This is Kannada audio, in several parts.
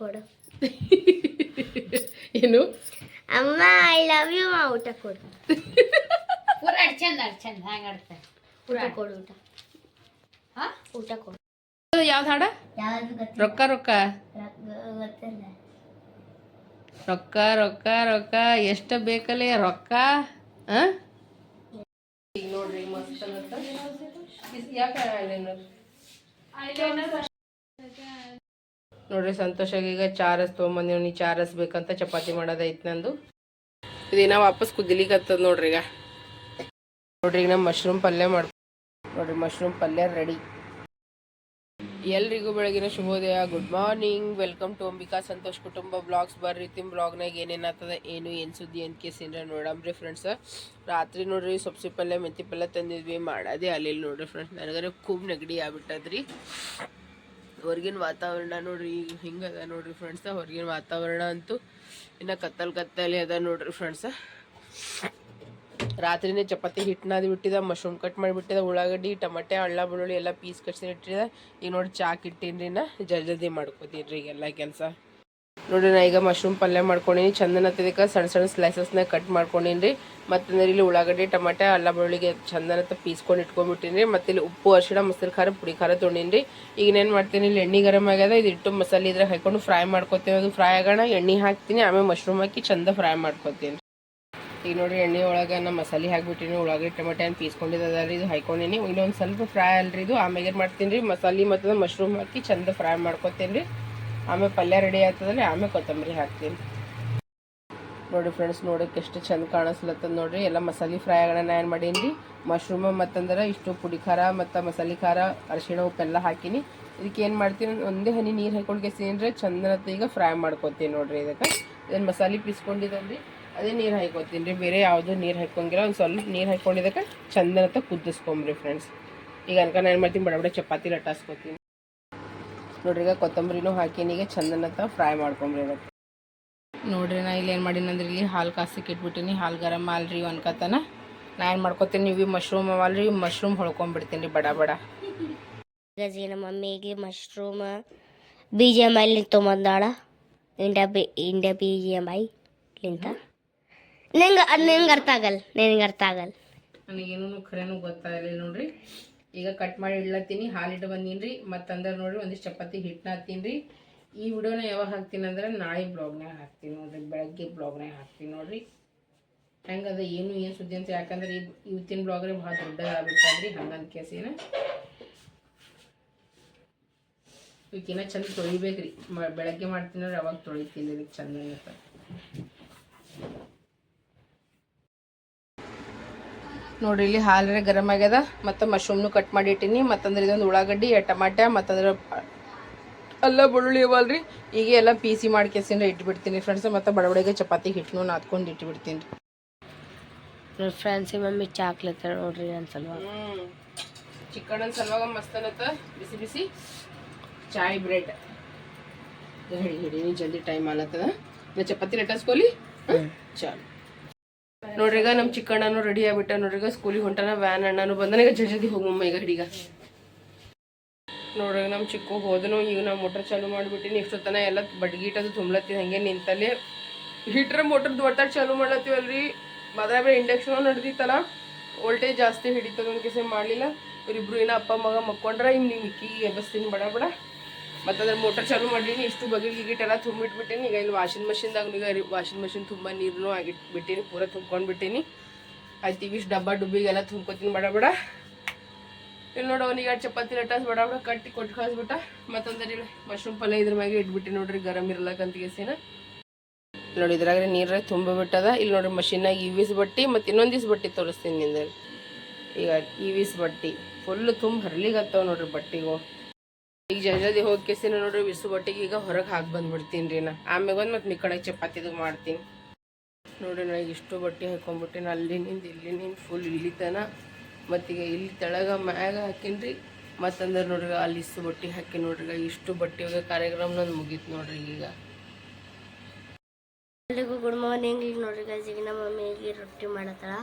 ಕೊಡು. ಏನು? ಅಮ್ಮ ಐ ಲವ್ ಯು ಊಟ ಕೊಡು. ಪೂರ ಅಡ್ಚಂದ ಅಡ್ಚಂದ ಹ್ಯಾಂಗ ಆಡ್ತಾರೆ ಊಟ ಕೊಡು ಊಟ. ಹಾ? ಊಟ ಕೊಡು. ಯಾವ್ದು ಹಾಡ? ರೊಕ್ಕ ರೊಕ್ಕ. ರೊಕ್ಕ ರೊಕ್ಕ ರೊಕ್ಕ ಎಷ್ಟು ಬೇಕಲ್ಲೇ ರೊಕ್ಕ? ಹಾ ಈಗ ನೋಡ್ರಿ ಮಸ್ತ್ ಯಾಕೆ? ನೋಡ್ರಿ ಸಂತೋಷಾಗಿ ಈಗ ಚಾರಸ್ ತೊಗೊಂಬಂದಿವ್ನಿ ಚಾರಸ್ ಬೇಕಂತ ಚಪಾತಿ ಮಾಡೋದೈತ್ ನಂದು. ಇದೇನ ವಾಪಸ್ ಕುದಿಲಿಕತ್ತದ ನೋಡ್ರಿ ಈಗ. ನೋಡ್ರಿ, ಈಗ ನಮ್ಮ ಮಶ್ರೂಮ್ ಪಲ್ಯ ಮಾಡ್ ನೋಡ್ರಿ, ಮಶ್ರೂಮ್ ಪಲ್ಯ ರೆಡಿ ಎಲ್ರಿಗೂ ಬೆಳಗಿನ ಶುಭೋದಯ. Good morning welcome to Ambika Santosh ಕುಟುಂಬ ಬ್ಲಾಗ್ಸ್ ಬರ್ರಿ, ತಿಮ್ ಬ್ಲಾಗ್ನಾಗ ಏನೇನಾಗ್ತದ ಏನು ಏನು ಸುದ್ದಿ ಅಂತ ಕೇಸಿಂದ್ರೆ ನೋಡಮ್ರಿ ಫ್ರೆಂಡ್ಸ್ ರಾತ್ರಿ ನೋಡ್ರಿ, ಸೊಪ್ಸಿ ಪಲ್ಯ ಮೆಂತಿ ಪಲ್ಯ ತಂದಿದ್ವಿ. ಮಾಡೋದೇ ಅಲ್ಲಿ ನೋಡ್ರಿ ಫ್ರೆಂಡ್ಸ್ ನನಗರೆ ಖೂಬ್ ನೆಗಡಿ ಆಗ್ಬಿಟ್ಟದ್ರಿ. ಹೊರಗಿನ ವಾತಾವರಣ ನೋಡ್ರಿ, ಈಗ ಹಿಂಗದ ನೋಡ್ರಿ ಫ್ರೆಂಡ್ಸ ಹೊರಗಿನ ವಾತಾವರಣ ಅಂತೂ ಇನ್ನು ಕತ್ತಲ್ ಕತ್ತಲೆ ಅದ ನೋಡ್ರಿ ಫ್ರೆಂಡ್ಸ ರಾತ್ರಿನೇ ಚಪಾತಿ ಹಿಟ್ಟು ಬಿಟ್ಟಿದ ಮಶ್ರೂಮ್ ಕಟ್ ಮಾಡಿಬಿಟ್ಟಿದ ಉಳ್ಳಾಗಡ್ಡಿ, ಟಮಟೆ ಅಳ್ಳ ಬೆಳ್ಳುಳ್ಳಿ ಎಲ್ಲ ಪೀಸ್ ಕಟ್ಸಿ ಇಟ್ಟಿದ. ಈಗ ನೋಡಿ ಚಾಕ್ ಇಟ್ಟಿನ್ರಿ ನಾ ಜಲ್ದಿ ರೀ ಎಲ್ಲ ಕೆಲಸ. ನೋಡ್ರಿ, ನಾ ಈಗ ಮಶ್ರೂಮ್ ಪಲ್ಯ ಮಾಡ್ಕೊಂಡಿನಿ. ಚಂದನ ತಿದಕ್ಕೆ ಸಣ್ಣ ಸಣ್ಣ ಸ್ಲೈಸಸ್ನ ಕಟ್ ಮಾಡ್ಕೊಂಡೀನಿ ಮತ್ತು ಇಲ್ಲಿ ಉಳ್ಳಾಗಡ್ಡಿ, ಟಮಟೆ, ಅಲ್ಲ ಬೆಳ್ಳುಳ್ಳಿಗೆ ಚಂದನ ಪೀಸ್ಕೊಂಡು ಇಟ್ಕೊಂಡ್ಬಿಟ್ಟಿನಿ ಮತ್ತು ಇಲ್ಲಿ ಉಪ್ಪು, ಅರ್ಶಿಣ, ಮೊಸರು, ಖಾರ, ಪುಡಿ ಖಾರ ತೊಗೊಂಡಿನಿ ಈಗ ಏನು ಮಾಡ್ತೀನಿ, ಇಲ್ಲಿ ಎಣ್ಣೆ ಗರಮ್ ಆಗ್ಯದ. ಇದು ಇಟ್ಟು ಮಸಾಲೆ ಇದ್ರೆ ಹಾಕೊಂಡು ಫ್ರೈ ಮಾಡ್ಕೊತೀನಿ ಅದು ಫ್ರೈ ಆಗೋಣ. ಎಣ್ಣೆ ಹಾಕ್ತೀನಿ. ಆಮೇಲೆ ಮಶ್ರೂಮ್ ಹಾಕಿ ಚಂದ ಫ್ರೈ ಮಾಡ್ಕೊತೀನಿ ಈಗ ನೋಡಿ ಎಣ್ಣೆ ಒಳಗೆ ನಾ ಮಸಾಲೆ ಹಾಕ್ಬಿಟ್ಟಿನಿ. ಉಳ್ಳಾಗಡ್ಡಿ, ಟೊಮೆಟೊ ಏನು ಪೀಸ್ಕೊಂಡಿದ್ದದ ರೀ ಇದು ಹಾಕೊಂಡಿನಿ. ಇನ್ನೊಂದು ಸ್ವಲ್ಪ ಫ್ರೈ ಅಲ್ರಿ ಇದು. ಆಮೇಲೆ ಮಾಡ್ತೀನಿ ರೀ ಮಸಾಲೆ ಮತ್ತು ಮಶ್ರೂಮ್ ಹಾಕಿ ಚಂದ ಫ್ರೈ ಮಾಡ್ಕೋತೀನಿ ರೀ ಆಮೇಲೆ ಪಲ್ಯ ರೆಡಿ ಆಗ್ತದಲ್ಲ, ಆಮೇಲೆ ಕೊತ್ತಂಬರಿ ಹಾಕ್ತೀನಿ. ನೋಡಿ ಫ್ರೆಂಡ್ಸ್ ನೋಡೋಕೆ ಎಷ್ಟು ಚಂದ ಕಾಣಿಸ್ಲತ್ತದ ನೋಡ್ರಿ. ಎಲ್ಲ ಮಸಾಲೆ ಫ್ರೈ ಆಗೋಣ ನಾ ಏನು ಮಾಡೀನಿ ರೀ ಮಶ್ರೂಮ್ ಮತ್ತಂದ್ರೆ ಇಷ್ಟು ಪುಡಿ ಖಾರ ಮತ್ತು ಮಸಾಲೆ ಖಾರ, ಅರಿಶಿಣ ಉಪ್ಪೆಲ್ಲ ಹಾಕಿನಿ. ಇದಕ್ಕೆ ಏನು ಮಾಡ್ತೀನಿ, ಒಂದೇ ಹನಿ ನೀರು ಹಾಕೊಳ್ಕೇಸಿನಿ ರೀ ಚಂದನತ್ತ ಈಗ ಫ್ರೈ ಮಾಡ್ಕೊತೀನಿ ನೋಡಿರಿ ಇದಕ್ಕೆ. ಇದನ್ನು ಮಸಾಲೆ ಪೀಸ್ಕೊಂಡಿದ್ದಲ್ರಿ ಅದೇ ನೀರು ಹಾಕೋತೀನಿ ರೀ ಬೇರೆ ಯಾವುದೂ ನೀರು ಹಾಕೊಂಗಿಲ್ಲ ಒಂದು ಸ್ವಲ್ಪ ನೀರು ಹಾಕೊಂಡಿದ್ದಕ್ಕೆ ಚಂದನತ್ತ ಕುದಿಸ್ಕೊಂಬ್ರಿ ಫ್ರೆಂಡ್ಸ್ ಈಗ ಅನ್ಕ ನಾನು ಏನು ಮಾಡ್ತೀನಿ, ಬಡ ಬಡ ಚಪಾತಿ ಲಟಾಸ್ಕೊತೀನಿ ನೋಡ್ರಿ ಈಗ ಕೊತ್ತಂಬರಿನೂ ಹಾಕಿನಿ ಈಗ ಚಂದನತ್ತ ಫ್ರೈ ಮಾಡ್ಕೊಂಬ್ರಿ ಇವತ್ತು ನೋಡ್ರಿ ನಾ ಇಲ್ಲಿ ಏನು ಮಾಡೀನಿ ಅಂದ್ರೆ ಇಲ್ಲಿ ಹಾಲು ಕಾಸಕ್ಕೆ ಇಟ್ಬಿಟ್ಟಿನಿ ಹಾಲು ಗರಂ ಅಲ್ರಿ ಅನ್ಕತನ ನಾ ಏನು ಮಾಡ್ಕೊತೀನಿ ನೀವು ಮಶ್ರೂಮ್ ಅವಲ್ರಿ ಮಶ್ರೂಮ್ ಹೊಳ್ಕೊಂಬಿಡ್ತೀನಿ ರೀ ಬಡ ಬಡ. ಈಗ ನಮ್ಮ ಮಮ್ಮಿಗೆ ಮಶ್ರೂಮ್ ಬಿ ಜಿ ಎಂ ಐಲಿ ತೊಗೊಂಬಂದಾಳ. India B India B G M I ಲಿಂತ ನಿಂಗೆ ನಿಂಗೆ ಅರ್ಥ ಆಗಲ್ಲ ನಿನಗೆ ಅರ್ಥ ಆಗಲ್ಲ. ನನಗೇನು ಖರೇನು ಗೊತ್ತಾಗಲಿಲ್ಲ ನೋಡ್ರಿ. ಈಗ ಕಟ್ ಮಾಡಿ ಇಡ್ಲತ್ತೀನಿ ಹಾಲಿಟ್ಟು ಬಂದೀನಿ ರೀ ಮತ್ತಂದ್ರೆ ನೋಡ್ರಿ ಒಂದಿಷ್ಟು ಚಪಾತಿ ಹಿಟ್ಟನ್ನ ಹಾಕ್ತೀನಿ. ರೀ ಈ ವಿಡಿಯೋನ ಯಾವಾಗ ಹಾಕ್ತೀನಿ ಅಂದ್ರೆ ನಾಳೆ ಬ್ಲಾಗ್ನಾಗ ಹಾಕ್ತೀನಿ ನೋಡ್ರಿ ಬೆಳಗ್ಗೆ ಬ್ಲಾಗ್ನಾಗ ಹಾಕ್ತೀನಿ ನೋಡ್ರಿ. ಹೆಂಗದ ಏನು ಏನು ಸುದ್ದಿ ಅಂತ ಯಾಕಂದ್ರೆ ಈ ಇವತ್ತಿನ ಬ್ಲಾಗ್ರೆ ಭಾಳ ದೊಡ್ಡದಾಗ್ಬಿಟ್ಟದ್ರಿ ಹಂಗಂತ ಕೇಸಿನ. ಇವಕ್ಕಿನ್ನ ಚಂದ ಮ, ಬೆಳಗ್ಗೆ ಮಾಡ್ತೀನಿ ಅಂದ್ರೆ ಅವಾಗ ತೊಳಿತೀನಿ ರೀ ಚಂದ ಇರುತ್ತೆ ನೋಡ್ರಿ ಇಲ್ಲಿ ಹಾಲರೆ ಗರಂ ಆಗ್ಯದ. ಮತ್ತು ಮಶ್ರೂಮ್ನು ಕಟ್ ಮಾಡಿ ಇಟ್ಟೀನಿ. ಮತ್ತಂದ್ರೆ ಇದೊಂದು ಉಳ್ಳಾಗಡ್ಡಿ ಟಮಾಟ ಮತ್ತಂದ್ರೆ ಅಲ್ಲ ಬೆಳ್ಳುಳ್ಳಿ ಅವಲ್ರಿ. ಈಗ ಎಲ್ಲ ಪೀಸಿ ಮಾಡ್ಕೇಸಿಂದ ಇಟ್ಬಿಡ್ತೀನಿ ಫ್ರೆಂಡ್ಸ್ ಮತ್ತು ಬಡಬಡಿಗೆ ಚಪಾತಿ ಹಿಟ್ಟು ನಾದ್ಕೊಂಡು ಇಟ್ಬಿಡ್ತೀನಿ. ನೋಡಿ ಫ್ರೆಂಡ್ಸ್ ಮಮ್ಮಿ ಚಾಕ್ಲೇಟ್ ನೋಡ್ರಿ ನನ್ನ ಸಲುವಾಗಿ. ಚಿಕನ್ ಒಂದು ಸಲುವಾಗ ಮಸ್ತ್ ಅನ್ನತ್ತ. ಬಿಸಿ ಬಿಸಿ. ಚಾಯ್ ಬ್ರೆಡ್. ಹಿಡಿ ಹಿಡಿ ಜಲ್ದಿ ಟೈಮ್ ಆಲತ್ತದ. ನಾ ಚಪಾತಿ ಲಟಾಸ್ಕೊಲಿ ಚಾಲು. ನೋಡ್ರಿ, ಈಗ ನಮ್ಮ ಚಿಕ್ಕಣ್ಣನು ರೆಡಿ ಆಗ್ಬಿಟ್ಟ ನೋಡ್ರಿಗ ಸ್ಕೂಲಿಗೆ ಹೊಂಟಾನ ವ್ಯಾನ್ ಅಣ್ಣನು ಬಂದನ, ಈಗ ಜಲ್ದಿ ಜಲ್ದಿ ಹೋಗಮ್ಮ ಈಗ ಹಿಡಿಗ ನೋಡ್ರಿ ನಮ್ಮ ಚಿಕ್ಕ ಹೋದನು, ಈಗ ನಾವು ಮೋಟರ್ ಚಾಲು ಮಾಡಿಬಿಟ್ಟಿನಿ, ಇಷ್ಟೊತ್ತನ ಎಲ್ಲ ಬಡ್ಗೀಟದು ತುಂಬ್ಲತ್ತೀನಿ ಹಂಗೆ ನಿಂತಲ್ಲಿ. ಹೀಟ್ರ್ ಮೋಟರ್ ಒಟ್ಟಾಗಿ ಚಾಲು ಮಾಡ್ಲತ್ತೀವಲ್ರಿ? ಮದ್ರ ಬೇರೆ ಇಂಡಕ್ಷನ್ ನಡೆದಿತ್ತಲ್ಲ ವೋಲ್ಟೇಜ್ ಜಾಸ್ತಿ ಹಿಡಿತದ ಒಂದು ಕೆಸ ಮಾಡಲಿಲ್ಲ. ಇವರಿಬ್ರು ಏನೋ ಅಪ್ಪ, ಮಗ ಮಕ್ಕೊಂಡ್ರೆ ಇನ್ನು ನೀವು ಇಕ್ಕಿ ಎಬ್ಬಸ್ತೀನಿ, ಬಡ ಬಡ. ಮತ್ತು ಅದ್ರ ಮೋಟರ್ ಚಾಲು ಮಾಡೀನಿ ಇಷ್ಟು ಬಗೆ ಗಿಗಿಟೆಲ್ಲ ತುಂಬಿಟ್ಬಿಟ್ಟೀನಿ. ಈಗ ಇಲ್ಲಿ ವಾಷಿಂಗ್ ಮಷಿನ್ದಾಗ ಈಗ ವಾಷಿಂಗ್ ಮಷಿನ್ ತುಂಬ ನೀರನ್ನು ಆಗಿಟ್ಬಿಟ್ಟೇನಿ, ಪೂರ ತುಂಬ್ಕೊಂಡು ಅಲ್ಲಿ ಆಯ್ತು ಇಷ್ಟು ಡಬ್ಬ, ಡುಬ್ಬಿಗೆಲ್ಲ ತುಂಬ್ಕೊತೀನಿ, ಬಡ ಬಡ. ಇಲ್ಲಿ ನೋಡಿ ಅವ್ನಿಗೆ ಎರಡು ಚಪಾತಿ ಲಟಾಸ್ ಬಡ ಬಡ, ಕಟ್ಟಿ ಕೊಟ್ಟು ಕಳಿಸ್ಬಿಟ್ಟ. ಮತ್ತೊಂದ್ರೆ ಇಲ್ಲಿ ಮಶ್ರೂಮ್ ಪಲ್ಯ ಇದ್ರ ಮ್ಯಾಗೆ ಇಟ್ಬಿಟ್ಟು ನೋಡ್ರಿ, ಗರಂ ಇರ್ಲಕ್ಕಂತ ಕೇಸಿನ. ನೋಡಿ ಇದ್ರಾಗ ನೀರ ತುಂಬಿಬಿಟ್ಟದ. ಇಲ್ಲಿ ನೋಡ್ರಿ ಮಷಿನಾಗ ಇವಿಸ್ ಬಟ್ಟಿ ಮತ್ತು ಇನ್ನೊಂದಿಸ್ ಬಟ್ಟೆ ತೋರಿಸ್ತೀನಿ ನಿಂದ ಈಗ ಇವಿಸ್ ಬಟ್ಟಿ ಫುಲ್ ತುಂಬ ಹರ್ಲಿಗತ್ತವ ನೋಡ್ರಿ ಬಟ್ಟಿಗೂ. ಈಗ ಜಲ್ದಿ ಹೋಗಿ ಕೇಸಿನ ನೋಡ್ರಿ ವಿಸು ಬಟ್ಟಿಗೆ ಈಗ ಹೊರಗೆ ಹಾಕಿ ಬಂದ್ಬಿಡ್ತೀನಿ ರೀ ನಾ. ಆಮೇಲೆ ಬಂದು ಮತ್ತೆ ಚಪಾತಿ ಚಪಾತಿದು ಮಾಡ್ತೀನಿ. ನೋಡ್ರಿ ನಾ ಈಗ ಇಷ್ಟು ಬಟ್ಟೆ ಹಾಕೊಂಡ್ಬಿಟ್ಟಿನ ಅಲ್ಲಿ ನಿಂದು ಇಲ್ಲಿ ನಿಂದು ಫುಲ್ ಇಳಿತನ ಮತ್ತೀಗ ಇಲ್ಲಿ ತೆಳಗ ಮ್ಯಾಗ ಹಾಕಿನ್ರಿ ಮತ್ತಂದ್ರೆ ನೋಡ್ರಿ ಅಲ್ಲಿ ಇಷ್ಟು ಬಟ್ಟೆ ಹಾಕಿ ನೋಡ್ರಿ ಇಷ್ಟು ಬಟ್ಟೆ ಕಾರ್ಯಕ್ರಮ ನಂದು ಮುಗೀತು ನೋಡ್ರಿ ಈಗ. ಎಲ್ರಿಗೂ ಗುಡ್ ಮಾರ್ನಿಂಗ್ ಈಗ ನೋಡ್ರಿ ಗಾಜಿಗೆ ನಮ್ಮ ಮಮ್ಮಿಗೆ ರೊಟ್ಟಿ ಮಾಡತ್ತಾಳ.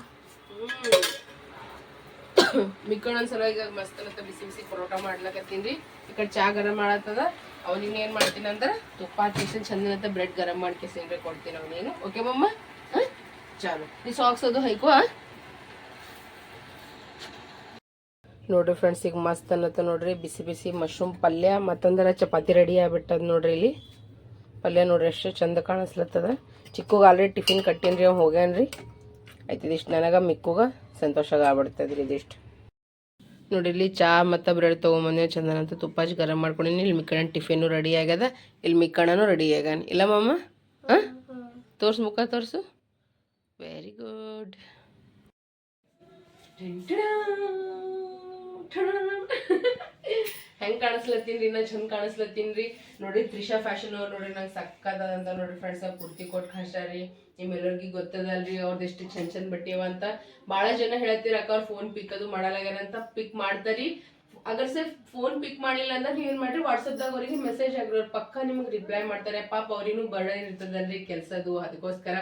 ಮಿಕ್ಕಣ ಒಂದ್ಸಲ ಈಗ ಮಸ್ತ್ ಅನ್ನತ್ತ ಬಿಸಿ ಬಿಸಿ ಪರೋಟ ಮಾಡ್ಲಕತ್ತೀನಿ ಈ ಕಡೆ ಚಾ ಗರಂ ಮಾಡತ್ತದ. ಅವ್ನಿಗೆ ಏನು ಮಾಡ್ತೀನಿ ಅಂದ್ರೆ ತುಪ್ಪ ಹಾಕಿ ಚಂದ ಅಂತ ಬ್ರೆಡ್ ಗರಂ ಮಾಡ್ಕೇಸಿನ್ರಿ ಕೊಡ್ತೀನಿ ಅವನೇನು ಓಕೆ ಮಮ್ಮ? ಹಾಂ? ಚಾಲು. ಈ ಸಾಕ್ಸ್ ಅದು ಹೈಕೋ ನೋಡ್ರಿ ಫ್ರೆಂಡ್ಸ್ ಈಗ ಮಸ್ತ್ ಅನ್ನತ್ತ ನೋಡ್ರಿ. ಬಿಸಿ ಬಿಸಿ ಮಶ್ರೂಮ್ ಪಲ್ಯ, ಮತ್ತಂದ್ರೆ ಚಪಾತಿ ರೆಡಿ ಆಗ್ಬಿಟ್ಟದ ನೋಡ್ರಿ ಇಲ್ಲಿ. ಪಲ್ಯ ನೋಡ್ರಿ ಎಷ್ಟು ಚಂದ ಕಾಣಿಸ್ಲತ್ತದ. ಚಿಕ್ಕಗೆ ಆಲ್ರೆಡಿ ಟಿಫಿನ್ ಕಟ್ಟಿನ್ರಿ, ಅವ್ ಹೋಗ್ಯಾನ್ರಿ. ಆಯ್ತು ಇದಿಷ್ಟು ನನಗೆ, ಮಿಕ್ಕುಗ. ಸಂತೋಷ ಆಗ್ಬಿಡ್ತದ್ರಿ ಇದಿಷ್ಟು. ನೋಡಿ, ಇಲ್ಲಿ ಚಾ ಮತ್ತು ಬ್ರೆಡ್ ತೊಗೊಂಬಂದೇವು ಚಂದನ ಅಂತ ತುಪ್ಪ ಹಚ್ಚಿ ಗರಂ ಮಾಡ್ಕೊಂಡಿನಿ. ಇಲ್ಲಿ ಮಿಕ್ಕಣ್ಣ ಟಿಫಿನು ರೆಡಿ ಆಗ್ಯದ. ಇಲ್ಲಿ ಮಿಕ್ಕಣನು ರೆಡಿ ಆಗ್ಯಾನ. ಇಲ್ಲ ಮಮ್ಮ ಹಾಂ? ತೋರ್ಸು ಮುಖ, ತೋರಿಸು. ವೆರಿ ಗುಡ್ ಹೆಂಗ್ ಕಾಣಿಸ್ಲತ್ತೀನ್ರಿ ಇನ್ನ ಚಂದ ಕಾಣಿಸ್ಲತ್ತೀನ್ರಿ ನೋಡ್ರಿ ತ್ರಿಷಾ ಫ್ಯಾಷನ್ ಅವ್ರು ನೋಡ್ರಿ ನಂಗೆ ಸಕ್ಕದಂತ ನೋಡ್ರಿ ಫ್ರೆಂಡ್ಸ್ ಕುರ್ತಿ ಕೊಟ್ಟು ಕಳ್ಸಾರಿ ನಿಮ್ಮೆಲ್ಲರಿಗೂ ಗೊತ್ತದಲ್ರಿ ಅವ್ರದ್ದು ಎಷ್ಟು ಚಂದ ಚಂದ ಬಟ್ಟೆ ಅವ ಅಂತ. ಭಾಳ ಜನ ಹೇಳ್ತೀರ, ಅಕ್ಕ ಅವ್ರು ಫೋನ್ ಪಿಕ್ ಅದು ಮಾಡಲಾಗ್ಯಾರ ಅಂತ ಪಿಕ್ ಮಾಡ್ತಾರಿ ಅಗರ್ ಸರ್ ಫೋನ್ ಪಿಕ್ ಮಾಡಿಲ್ಲ ಅಂದ್ರೆ ನೀವು ಏನ್ ಮಾಡ್ರಿ? ವಾಟ್ಸಪ್ದಾಗ ಅವರಿಗೆ ಮೆಸೇಜ್ ಆಗಿರೋರು ಪಕ್ಕ ನಿಮ್ಗೆ ರಿಪ್ಲೈ ಮಾಡ್ತಾರೆ. ಪಾಪ ಅವ್ರಿಗೂ ಬರ್ಡನ್ ಇರ್ತದಲ್ರಿ ಕೆಲಸದು. ಅದಕ್ಕೋಸ್ಕರ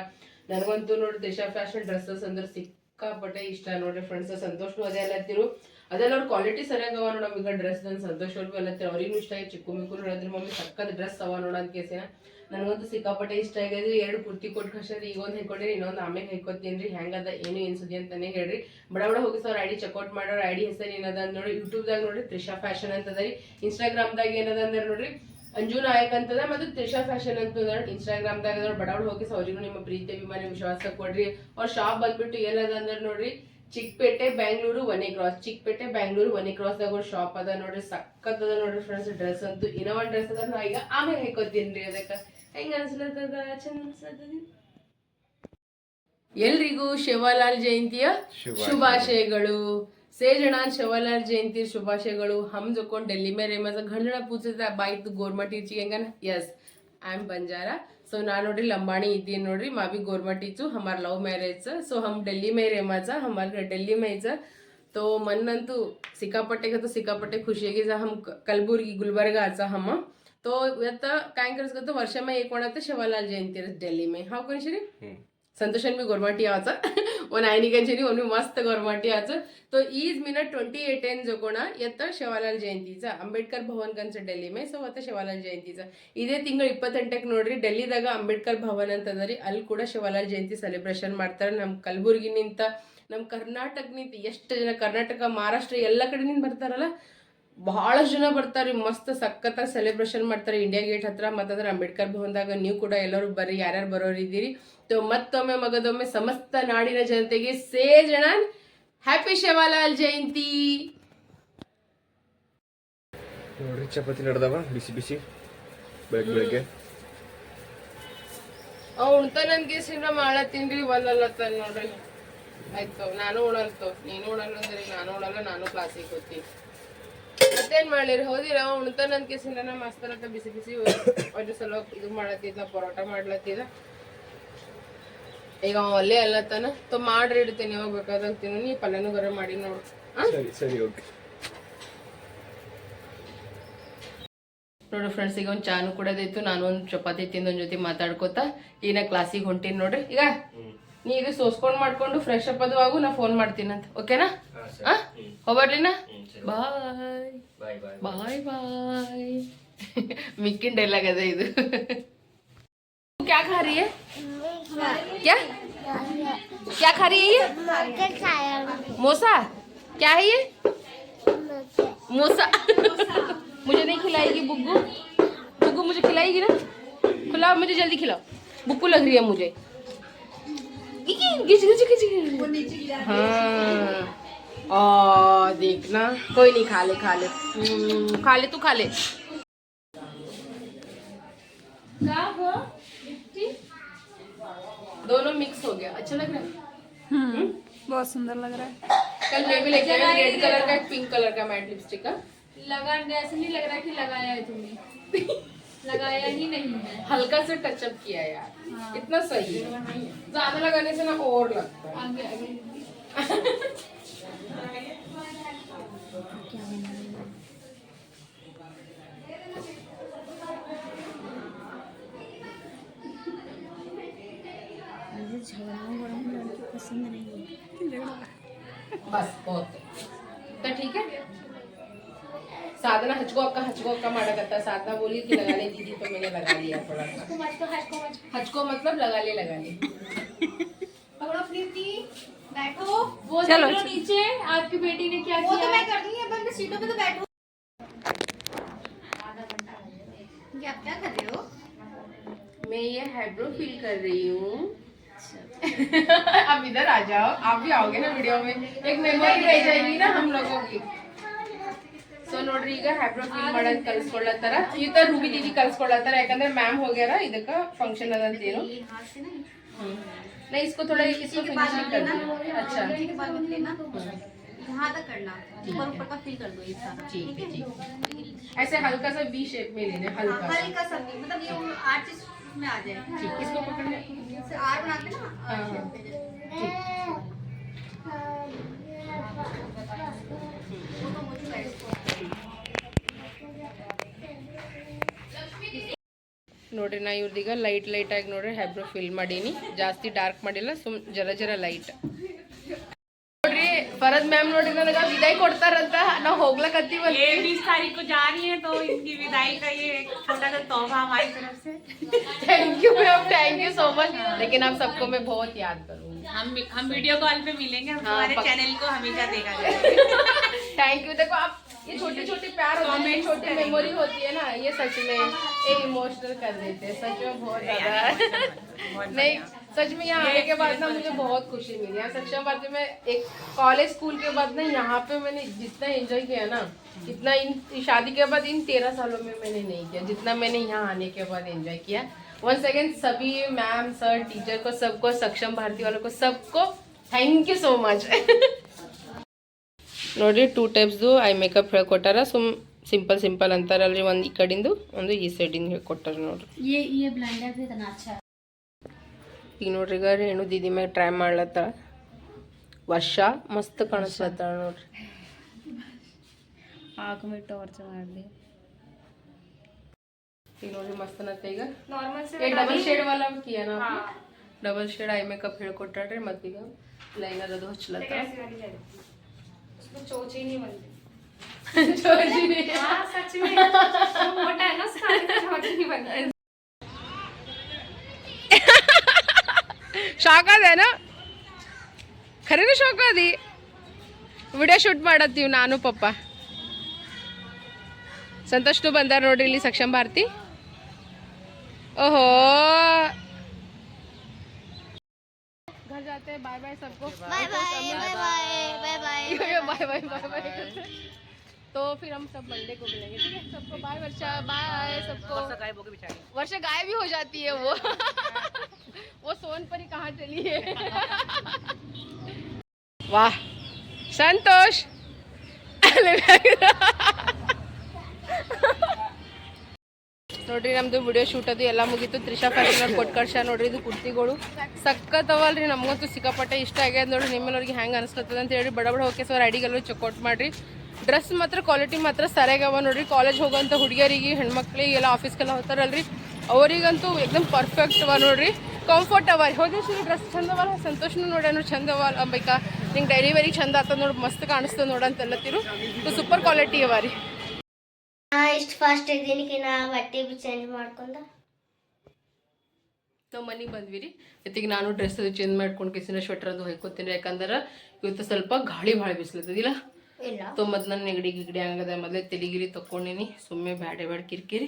ನನಗಂತೂ ನೋಡಿ ದೇಶ ಫ್ಯಾಷನ್ ಡ್ರೆಸ್ಸಸ್ ಅಂದ್ರೆ ಸಿಕ್ಕಾಪಟ್ಟೆ ಇಷ್ಟ ನೋಡ್ರಿ ಫ್ರೆಂಡ್ಸ್ ಸಂತೋಷ್ ಅದೇ ಅಲ್ಲತ್ತಿರು. ಅದೆಲ್ಲ ಅವ್ರ ಕ್ವಾಲಿಟಿ ಸರಿಯಾಗಿ ಅವ ನೋಡ ಈಗ ಡ್ರೆಸ್ ನನ್ ಸಂತೋಷ್ ಅವ್ರಿಗೂ ಎಲ್ಲ ಅವ್ರಿಗೂ ಇಷ್ಟ ಆಗಿ ಚಿಕ್ಕ ಮಿಕ್ಕು ಹೇಳಿದ್ರು ಮಮ್ಮಿ ಸಕ್ಕದ ಡ್ರೆಸ್ ಅವ ನೋಡೋ ಅಂತ ಕೇಸಿನ ನನಗಂತೂ ಸಿಕ್ಕಾಪಟ್ಟೆ ಇಷ್ಟ ಆಗಿದ್ರಿ. ಎರಡು ಕುರ್ತಿ ಕೊಟ್ಟು ಕಷ್ಟ ಈಗ ಒಂದು ಹೈಕೊಂಡ್ರಿ ಇನ್ನೊಂದು ಆಮೇಲೆ ಹಾಕೋತೀನಿ ಹೆಂಗದ ಏನು ಸುದ್ದಿ ಅಂತಾನೆ ಹೇಳ್ರಿ. ಬಡ ಬಡ ಹೋಗಿ ಸರ್ ಐಡಿ ಚೆಕ್ಔಟ್ ಮಾಡೋರು, ಐಡಿ ಹೆಸರು ಏನದ ನೋಡಿ ಯೂಟ್ಯೂಬ್ದಾಗ ನೋಡ್ರಿ ತ್ರಿಷಾ ಫ್ಯಾಷನ್ ಅಂತದ ರೀ. ಇನ್ಸ್ಟಾಗ್ರಾಮ್ದಾಗ ಏನದ ಅಂದ್ರೆ ನೋಡ್ರಿ ಅಂಜು ನಾಯಕ್ ಅಂತದ ಮತ್ತು ತ್ರಿಷಾ ಫ್ಯಾಷನ್ ಅಂತ ಇನ್ಸ್ಟಾಗ್ರಾಮ್ದಾಗ ಬಡವಳು ಬಡ ಹೋಗಿ ಹೋಗಿ ಅವ್ರಿಗೂ ನಿಮ್ಮ ಪ್ರೀತಿ, ಅಭಿಮಾನಿ, ವಿಶ್ವಾಸ ಕೊಡ್ರಿ. ಅವ್ರ ಶಾಪ್ ಬಂದ್ಬಿಟ್ಟು ಏನದ ಅಂದ್ರೆ ನೋಡ್ರಿ. Chickpet Bangalore one cross Chickpet Bangalore one cross ಅವ್ರ ಶಾಪ್ ಅದ ನೋಡ್ರಿ ಸಖತ್ ಅದ ನೋಡ್ರಿ ಫ್ರೆಂಡ್ಸ್ ಡ್ರೆಸ್ ಅಂತೂ ಇನ್ನೋ ಒಂದು ಡ್ರೆಸ್ ಅದ ನಾ ಈಗ ಆಮೇಲೆ ಹೇಳ್ಕೊತೀನಿ ರೀ ಅದಕ್ಕೆ. ಹೆಂಗ ಅನ್ಸ್ಲತ್ತದ? ಚಂದ ಅನ್ಸ್ಲತ್ತದ ಎಲ್ರಿಗೂ ಶಿವಲಾಲ್ ಜಯಂತಿಯ ಶುಭಾಶಯಗಳು. ಸೇಜಣಾ ಶಿವಲಾಲ್ ಜಯಂತಿ ಶುಭಾಶಯಗಳು. ಹಮ್ ಜೊಕೊಂಡ್ ಡೆಲ್ಲಿ ಮೇಲೆ ರೇಮಸ ಗಂಡನ ಪೂಜೆ ಬಾಯ್ತು ಗೋರ್ಮಟಿ ಹೆಂಗನ? Yes I am Banjara. So ನಾನು ನೋಡ್ರಿ ಲಂಬಾಣಿ ಇದ್ದೀನಿ ನೋಡ್ರಿ ಮಾವಿ ಗೋರ್ಮಟಿಚು ಹಮಾರ ಲವ್ ಮ್ಯಾರೇಜ್ ಸೊ ಹಮ್ ಡೆಲ್ಲಿ ಮೇ रेमाचा हमार ಡೆಲ್ಲಿ ಮೇಜ तो मनंतू सिकापट्टे का तो सिकापट्टे खुशी आहे की जा हम कलबुर्गी गुलबर्गाचा हम तो आता काय करायचं का तो वर्षा में एक होणार तर शिवालाल जयंती दिल्ली में हा कोणी श्री संतोषन मी गोरमाटी यावाचा ઓન આઈની જેની ઓનમી મસ્ત ગોરમાટી આજ તો ಮಿನ मिनट ट्वेंटी एटेन जो कोणा यत्ता ಶಿವಾಲಾಲ್ ಜಯಂತಿಜ. ಅಂಬೇಡ್ಕರ್ ಭವನ್ ಕನ್ಸ ಡೆಲ್ಲಿ ಮೇ ಸೊ ಅತ್ತ ಶಿವಾಲಾಲ್ ಜಯಂತಿಜ. ಇದೇ ತಿಂಗಳು ಇಪ್ಪತ್ತೆಂಟಕ್ಕೆ ನೋಡ್ರಿ, ಡೆಲ್ಲಿದಾಗ ಅಂಬೇಡ್ಕರ್ ಭವನ್ ಅಂತಂದ್ರಿ ಅಲ್ಲಿ ಕೂಡ ಶಿವಾಲಾಲ್ ಜಯಂತಿ ಸೆಲೆಬ್ರೇಷನ್ ಮಾಡ್ತಾರೆ ನಮ್ಮ ಕಲಬುರಗಿನಿಂದ ನಮ್ಮ ಕರ್ನಾಟಕನಿಂದ ಎಷ್ಟು ಜನ ಕರ್ನಾಟಕ, ಮಹಾರಾಷ್ಟ್ರ ಎಲ್ಲ ಕಡೆನಿಂದ ಬರ್ತಾರಲ್ಲ? ಬಹಳಷ್ಟು ಜನ ಬರ್ತಾರೆ ಮಸ್ತ್ ಸಖತ್ತಾಗಿ ಸೆಲೆಬ್ರೇಷನ್ ಮಾಡ್ತಾರೆ ಇಂಡಿಯಾ ಗೇಟ್ ಹತ್ರ ಮತ್ತಂದ್ರೆ ಅಂಬೇಡ್ಕರ್ ಭವನದಾಗ ನೀವು ಕೂಡ ಎಲ್ಲರೂ ಬರ್ರಿ ಯಾರ್ಯಾರು ಬರೋರಿದ್ದೀರಿ ಮತ್ತೊಮ್ಮೆ ಮಗದೊಮ್ಮೆ ಸಮಸ್ತ ನಾಡಿನ ಜನತೆಗೆ ಸೇ ಜನ ಹ್ಯಾಪಿ ಶಿವಲಾಲ್ ಜಯಂತಿ. ನೋಡ್ರಿ ಚಪಾತಿ ನಡೆದವ ಬಿಸಿ ಬಿಸಿ ಬೆಳಗ್ಗೆ ಬೆಳಗ್ಗೆ ಅವ್ ಉಣ್ತ ನನ್ಗೆ ಸಿಂದ್ರ ಮಾಡತ್ತೀನ್ರಿ ಒಂದಲ್ಲ ನೋಡ್ರಿ. ಆಯ್ತು ನಾನು ಉಣಲ್ತು ನೀನು ಉಣಲ್ಲ ಅಂದ್ರೆ ನಾನು ಉಣಲ್ಲ ನಾನು ಕ್ಲಾಸಿಗೆ ಹೋಗ್ತೀನಿ. ಮತ್ತೇನ್ ಮಾಡ್ಲಿರಿ? ಹೌದಿರ ಉಣ್ತ ನನ್ ಕೇಸಿಂದ ಅಂತ ಬಿಸಿ ಬಿಸಿ ಒಂದು ಸಲ ಇದು ಮಾಡತ್ತಿದ್ದ ಪರೋಟ ಮಾಡ್ಲತ್ತಿದ ಈಗ ಅವ ಅಲ್ಲೇ ಅಲ್ಲತ್ತಾನ ತೊ ಮಾಡ್ರಿ ಇಡ್ತೀನಿ ಯಾವಾಗ ಬೇಕಾದಾಗ ತಿನ್ನು. ನೀ ಪಲ್ಯನೂ ಬರ ಮಾಡಿ ನೋಡು? ಸರಿ ಓಕೆ. ನೋಡ್ರಿ ಫ್ರೆಂಡ್ಸ್ ಈಗ ಒಂದು ಚಾನು ಕುಡೋದಿತ್ತು ನಾನು ಒಂದು ಚಪಾತಿ ತಿಂದು ಒಂದ್ ಜೊತೆ ಮಾತಾಡ್ಕೋತ ಈಗ ನಾ ಕ್ಲಾಸಿಗೆ ಹೊಂಟೀನಿ ನೋಡ್ರಿ. ಈಗ ನೀ ಇದು ಸೋಸ್ಕೊಂಡ್ ಮಾಡ್ಕೊಂಡು ಫ್ರೆಶ್ ಅಪ್ ಅದು ಆಗು ನಾ ಫೋನ್ ಮಾಡ್ತೀನಂತ. ಓಕೆನಾ ಹೋಗ್ಬರ್ಲಿನಾ ಬಾಯ್ ಬಾಯ್ ಬಾಯ್ ಮಿಕ್ಕಿನ ಡೈಲಾಗ್ ಅದ ಇದು क्या खा रही है क्या क्या खा रही है ये मोसा क्या है ये मोसा मुझे नहीं खिलाएगी बुग्गू बुग्गू मुझे खिलाएगी ना खिलाओ मुझे जल्दी खिलाओ बुक्कू लग रही है मुझे गिच गिच गिच हाँ देखना। कोई नहीं खा ले खा ले। हम्म, खा ले तू खा ले। क्या हुआ? मिट्टी? दोनों मिक्स हो गया। अच्छा लग रहा है? हम्म बहुत सुंदर लग रहा है। कल मैं भी लेके आई रेड कलर का एक पिंक कलर का मैट लिपस्टिक का। लगा ऐसे नहीं लग रहा कि लगाया है तुमने। लगाया ही नहीं है। हल्का सा टचअप किया यार। हाँ। इतना सही है। ज़्यादा लगाने से ना और लगता है। आगे आगे बस बहुत है तो ठीक है साधना हचको अक्का हचको अक्का ಮಾಡಕತ್ತ साधना बोली कि लगा ले दीदी तो मैंने लगा लिया थोड़ा सा हचको मतलब लगा ले लगा ले पकड़ो प्रीति बैठो वो चलो, चलो नीचे आपकी बेटी ने क्या वो किया तो मैं कर दूंगी अपन मैं सीटों पे तो बैठू ये आप क्या कर रहे हो मैं ये हाइब्रो फील कर रही हूँ अब इधर आ जाओ आप भी आओगे ना वीडियो में एक मेमोरी रह जाएगी ना हम लोगों की ಸೊ ನೋಡ್ರಿ ಈಗ ಹ್ಯಾಬ್ರೋ ಫೀಲ್ ಮಾಡೋದ್ ಕಲ್ಸ್ಕೊಳ್ಳತ್ತಾರ ಈ ತರ ರೂಬಿ ದೀದಿ ಕಲ್ಸ್ಕೊಳ್ಳತ್ತಾರ ಯಾಕಂದ್ರೆ ಮ್ಯಾಮ್ ಹೋಗ್ಯಾರ ಇದಕ್ಕ ಫಂಕ್ಷನ್ ಅದಂತೇನು ನಾ इसको थोड़ा इसको फिनिशिंग कर दिया अच्छा उंगली के बाद मत लेना यहाँ तक करना ऊपर ऊपर का फील कर दो ये सारा ठीक है ठीक ऐसे हल्का सा वी शेप में लेना हाँ, हल्का सा हल्का सा feel, मतलब ये आर्ट इसमें आ जाएगा ठीक इसको पकड़ ले आर बनाते ना हाँ हाँ ನೋಡ್ರಿ ನಾ ಇವ್ರದೀಗ ಲೈಟ್ ಲೈಟಾಗಿ ನೋಡ್ರಿ ಹೈಬ್ರೋ ಫಿಲ್ ಮಾಡೀನಿ ಜಾಸ್ತಿ ಡಾರ್ಕ್ ಮಾಡಿಲ್ಲ ಸುಮ್ ಜರ ಜರ ಲೈಟ್ ನೋಡ್ರಿ ಫರದ್ ಮ್ಯಾಮ್ ನೋಡ್ರಿ ನನಗ ವಿದಾಯ್ ಕೊಡ್ತಾರಂತ ನಾವ್ ಹೋಗ್ಲಕತ್ತೀವಲ್ಲ ये बीस तारीख को जा रही है तो इनकी विदाई का ये एक छोटा सा तोहफा हमारी तरफ से thank you ma'am thank you so much लेकिन आप सबको मैं बहुत याद करूंगी हम हम वीडियो कॉल पे मिलेंगे हम हाँ, हमारे पक- चैनल को हमेशा देखा जाएगा थैंक यू देखो आप ये छोटे छोटे प्यार होते हैं छोटी मेमोरी होती है ना ये सच में ये इमोशनल कर देते हैं सच में बहुत ज्यादा नहीं सच में यहाँ आने के बाद ना मुझे बहुत खुशी मिली यहाँ सक्षम भारती में एक कॉलेज स्कूल के बाद ना यहाँ पे मैंने जितना एंजॉय किया ना इतना इन शादी के बाद इन तेरह सालों में मैंने नहीं किया जितना मैंने यहाँ आने के बाद एंजॉय किया वन सेकेंड सभी मैम सर टीचर को सबको सक्षम भारती वालों को सबको थैंक यू सो मच ನೋಡ್ರಿ ಟೂ ಟೈಪ್ಸ್ದು ಐ ಮೇಕಪ್ ಹೇಳ್ಕೊಟ್ಟಾರ ಸುಮ್ ಸಿಂಪಲ್ ಸಿಂಪಲ್ ಅಂತಾರಲ್ರಿ ಒಂದು ಈ ಕಡಿಂದು ಒಂದು ಈ ಸೈಡಿಂದ ಹೇಳ್ಕೊಟ್ಟಾರ ನೋಡ್ರಿ ಈಗ ನೋಡ್ರಿ ಈಗ ರೇಣು ದೀದಿ ಮ್ಯಾಗ ಟ್ರೈ ಮಾಡ್ಲತ್ತಾಳ ವರ್ಷ ಮಸ್ತ್ ಕಾಣಿಸ್ಲತ್ತಾಳ ನೋಡ್ರಿ आँख में टॉर्च मार दी ಈಗ ನೋಡ್ರಿ ಮಸ್ತ್ ಅನ್ನತ್ತೆ ಈಗ ಡಬಲ್ ಶೇಡ್ ವಾಲ ಕಿಯಾ ನಾ ಡಬಲ್ ಶೇಡ್ ಐ ಮೇಕಪ್ ಹೇಳ್ಕೊಟ್ಟಾಳ್ರಿ ಮತ್ತೀಗ ಲೈನರ್ ಅದು ಹಚ್ಲತ್ತಾಳ उसमें चोच ही नहीं बनती ಜೋಜಿ. हाँ सच में जो मोटा है ना उसका आगे से ಶಾಕ್ ಅದೇನ ಖರೇನ ಶಾಕ್ ಅದಿ ವಿಡಿಯೋ ಶೂಟ್ ಮಾಡತ್ತೀವಿ ನಾನು ಪಪ್ಪ ಸಂತೋಷ್ನು ಬಂದಾರ ನೋಡ್ರಿ ಇಲ್ಲಿ ಸಕ್ಷಮ್ ಭಾರತಿ ಓಹೋ घर जाते हैं बाय बाय सबको bye bye bye bye bye bye bye bye bye bye तो फिर हम सब मंडे को मिलेंगे ठीक है सबको बाय वर्षा बाय सबको वर्षा गायब भी हो जाती है वो वो सोन पर ही कहाँ चली है वाह संतोष ನೋಡ್ರಿ ನಮ್ದು ವಿಡಿಯೋ ಶೂಟ್ ಅದು ಎಲ್ಲ ಮುಗೀತು ತ್ರಿಷಾ ಫ್ಯಾಷನ್ ಕೊಟ್ಟು ಕಳ್ಸ ನೋಡ್ರಿ ಇದು ಕುರ್ತಿಗಳು ಸಖತ್ ಅವಲ್ರಿ ನಮಗಂತೂ ಸಿಕ್ಕಾಪಟ್ಟೆ ಇಷ್ಟ ಆಗ್ಯದ ನೋಡ್ರಿ ನಿಮ್ಮೆಲ್ಲರಿಗೆ ಹೆಂಗೆ ಅನಿಸ್ತದ ಅಂತ ಹೇಳಿ ಬಡ ಬಡ ಹೋಗಿ ಸರ್ ಐಡಿಗೆಲ್ಲ ಚೆಕ್ಔಟ್ ಮಾಡ್ರಿ ಡ್ರೆಸ್ ಮಾತ್ರ ಕ್ವಾಲಿಟಿ ಮಾತ್ರ ಸರಿಯಾಗವ ನೋಡ್ರಿ. ಕಾಲೇಜ್ ಹೋಗೋಂಥ ಹುಡುಗಿಯರಿಗೆ ಹೆಣ್ಮಕ್ಳಿಗೆ ಎಲ್ಲ ಆಫೀಸ್ಗೆಲ್ಲ ಹೋಗ್ತಾರಲ್ರಿ. ಅವರಿಗಂತೂ ಎಕ್ದಮ್ ಪರ್ಫೆಕ್ಟ್ ಅವ ನೋಡ್ರಿ. ಕಂಫರ್ಟ್ ಅವ. ಹೋದ್ರೆ ಡ್ರೆಸ್ ಚಂದ ಸಂತೋಷನೂ ಸಂತೋಷನು ನೋಡ್ಯಾನು ಚಂದ ಅವ ಅಂಬೈಕ? ನಿಂಗೆ ಡೆಲಿವರಿ ಚಂದ ಆತ ನೋಡಿ ಮಸ್ತ್ ಕಾಣಿಸ್ತದೆ ನೋಡಂತೆಲ್ಲತ್ತಿರು ಸೂಪರ್ ಕ್ವಾಲಿಟಿ ಅವ ರೀ. ಇಷ್ಟು ಫಾಸ್ಟ್ ನಾ ಬಟ್ಟೆ ಚೇಂಜ್ ಮಾಡ್ಕೊಂಡ. ನಾವು ಮನೆಗೆ ಬಂದ್ವಿ ರೀ. ಜೊತೆಗೆ ನಾನು ಡ್ರೆಸ್ ಚೇಂಜ್ ಮಾಡ್ಕೊಂಡು ಕಿಸಿನ ಸ್ವೆಟರ್ ಅದು ಹೊಯ್ಕೊತೀನಿ. ಯಾಕಂದ್ರೆ ಇವತ್ತು ಸ್ವಲ್ಪ ಗಾಳಿ ಭಾಳ ಬಿಸಿಲತ್ತದಿಲ್ಲ ಇಲ್ಲ ಸೊ ಮೊದ್ಲು ನನ್ನ ನೆಗಡಿ ಗಿಗಡಿ ಹಂಗದ ಮೊದಲೇ ತೆಲಿಗಿರಿ ತಕ್ಕೊಂಡಿನಿ. ಸುಮ್ಮನೆ ಬ್ಯಾಡೆ ಬ್ಯಾಡ ಕಿರಿಕಿರಿ.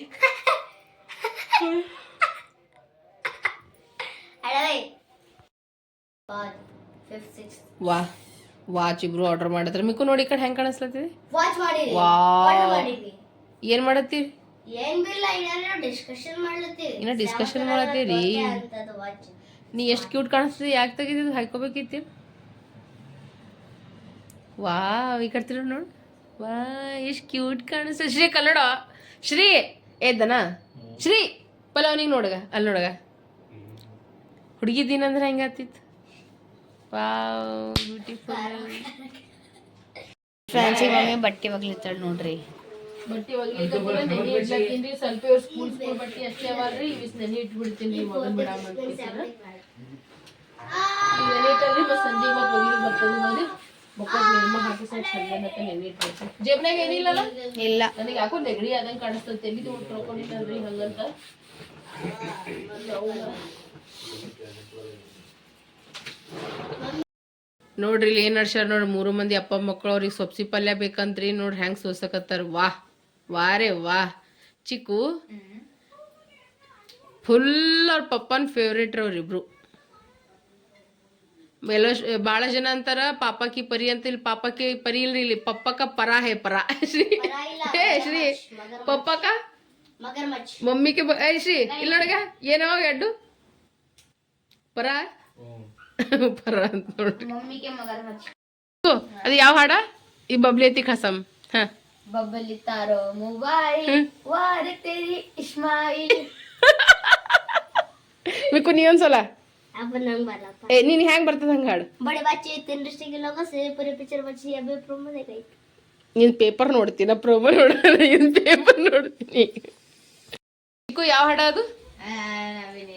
ವಾ ವಾಚ್ ಇಬ್ರು ಆರ್ಡರ್ ಮಾಡಿದ್ರೆ. ಮಿಕ್ಕು ನೋಡಿ ಈ ಕಡೆ ಹೆಂಗೆ ಕಾಣಿಸ್ಲತ್ತಿದೆ? ವಾಚ್ ಮಾಡಿ. Order ಏನು ಮಾಡತ್ತೀರಿ ಏನ್ ಬಿಲ್ಲ ಏನಾರ ಡಿಸ್ಕಷನ್ ಮಾಡ್ಲತ್ತೀರಿ ಇನ್ನ ಮಾಡತ್ತೀರಿ? ನೀ ಎಷ್ಟು ಕ್ಯೂಟ್ ಕಾಣಿಸ್ತದೆ ಯಾಕೆ ತೆಗಿದಿದ್ದು ಹಾಯ್ಕೋಬೇಕಿತ್ತು ವಾ ಈ ಕಡ್ತಿರ ನೋಡು. ವಾ ಎಷ್ಟು ಕ್ಯೂಟ್ ಕಾಣಿಸ್ತದೆ ಶ್ರೀ ಕನ್ನಡ. ಶ್ರೀ ಎದ್ದನಾ ಶ್ರೀ ಪಲ್ಲ ಅವನಿಗೆ ನೋಡಗ. ಅಲ್ಲಿ ನೋಡಗ ಹುಡುಗಿದ್ದೀನಂದ್ರೆ ಹೆಂಗಾತಿತ್ತು ವಾವ್ ಬ್ಯೂಟಿಫುಲ್ ಫ್ಯಾನ್ಸಿ ಮಮ್ಮಿ ಬಟ್ಟೆ ಒಗ್ಲಿತ್ತಾಳ ನೋಡ್ರಿ. ಬಟ್ಟೆ ಒಗ್ಲಿ ನೆನೆ ಸ್ವಲ್ಪ ಇವ್ರು ಸ್ಕೂಲ್ ಸ್ಕೂಲ್ ಬಟ್ಟೆ ಅಷ್ಟೇ ಅವಲ್ರಿ ಇವಿಸ್ ನೆನೆ ಇಟ್ಬಿಡ್ತೀನಿ ಮಗನ್ ಅಂತ ನೆನೆ ಇಟ್ಟಲ್ರಿ ಮತ್ತೆ ಸಂಜೆ ಮತ್ತೆ ಒಗಿಲಿಕ್ಕೆ ಬರ್ತದೆ ನೋಡಿ ಮಕ್ಕಳು ನಿರ್ಮ ಹಾಕಿ ಸ್ವಲ್ಪ ನೆನೆ ಇಟ್ಬೇಕು ಜೇಬ್ನಾಗ ಏನಿಲ್ಲಲ್ಲ ಇಲ್ಲ. ನನಗೆ ಯಾಕೋ ನೆಗಡಿ ಆದಂಗೆ ಕಾಣಿಸ್ತದೆ. ತೆಗಿದು ತೊಳ್ಕೊಂಡಿದ್ದಲ್ರಿ ಹಂಗಂತ. ನೋಡ್ರಿ ಇಲ್ಲಿ ಏನ್ ನಡ್ಸ್ಯಾರ ನೋಡ್ರಿ. ಮೂರು ಮಂದಿ ಅಪ್ಪ ಮಕ್ಕಳು ಅವ್ರಿಗೆ ಸೊಪ್ಸಿ ಪಲ್ಯ ಬೇಕಂತ್ರಿ. ನೋಡ್ರಿ ಹೆಂಗ್ ಸೋಸಕತ್ತಾರ. ವಾಹ್ ವಾರೆ ವಾ. ಚಿಕ್ಕು ಫುಲ್ ಅವ್ರ ಪಪ್ಪನ ಫೇವ್ರೇಟ್ ಅವ್ರಿಬ್ರು. ಎಲ್ಲೋ ಭಾಳ ಜನ ಅಂತಾರ ಪಾಪಕಿ ಪರಿ ಅಂತ ಇಲ್ಲಿ ಪಾಪಕಿ ಪರಿ ಇಲ್ರಿ ಇಲ್ಲಿ ಪಪ್ಪಕ ಪರ ಹೇ ಪರ. ಶ್ರೀ ಹೇ ಶ್ರೀ ಪಪ್ಪಕ? ಮಗರ್ ಮಚ್. ಮಮ್ಮಿಗೆ ಬ- ಏ ಶ್ರೀ ಇಲ್ಲ ನೋಡಗ ಏನೋ ಎಡ್ಡು? ಪರ? ಪರ ಅಂತ ನೋಡ್ರಿ. ಮಮ್ಮಿಗೆ ಮಗರ್ ಮಚ್. ಓ, ಅದು ಯಾವ ಹಾಡ? ಈ ಬಬ್ಲಿ ಐತಿ ಖಸಮ್ ಹ. ಬಬ್ಬಲಿ ತಾರೋ ಮೊಬೈಲ್ ವಾರ ತೆರಿ ಇಸ್ಮಾಯಿಲ್ ಮಿಕ್ಕು ನೀ ಒಂದ್ಸಲ. ಬಂದಂಗ ಬರಲ್ಲ ಏ ನೀನು ಹೆಂಗೆ ಬರ್ತದ ಹಂಗೆ ಹಾಡು? ಬಡಿ ಬಾಚಿ ತಿಂಡ್ರಿಸ್ಟಿಗೆ ಲೋಗ ಸೇಪರಿ ಪಿಕ್ಚರ್ ಬಾಚಿ ಅಬ್ಬೆ ಪ್ರೊಮೋದಾಗ ಐತಿ. ನೀನು ಪೇಪರ್ ನೋಡ್ತೀನ ಪ್ರೋಮೋ ನೋಡಲ್ಲ ಏನು ಪೇಪರ್ ನೋಡ್ತೀನಿ. ಇದಕ್ಕೂ ಯಾವ ಹಾಡ ಅದು?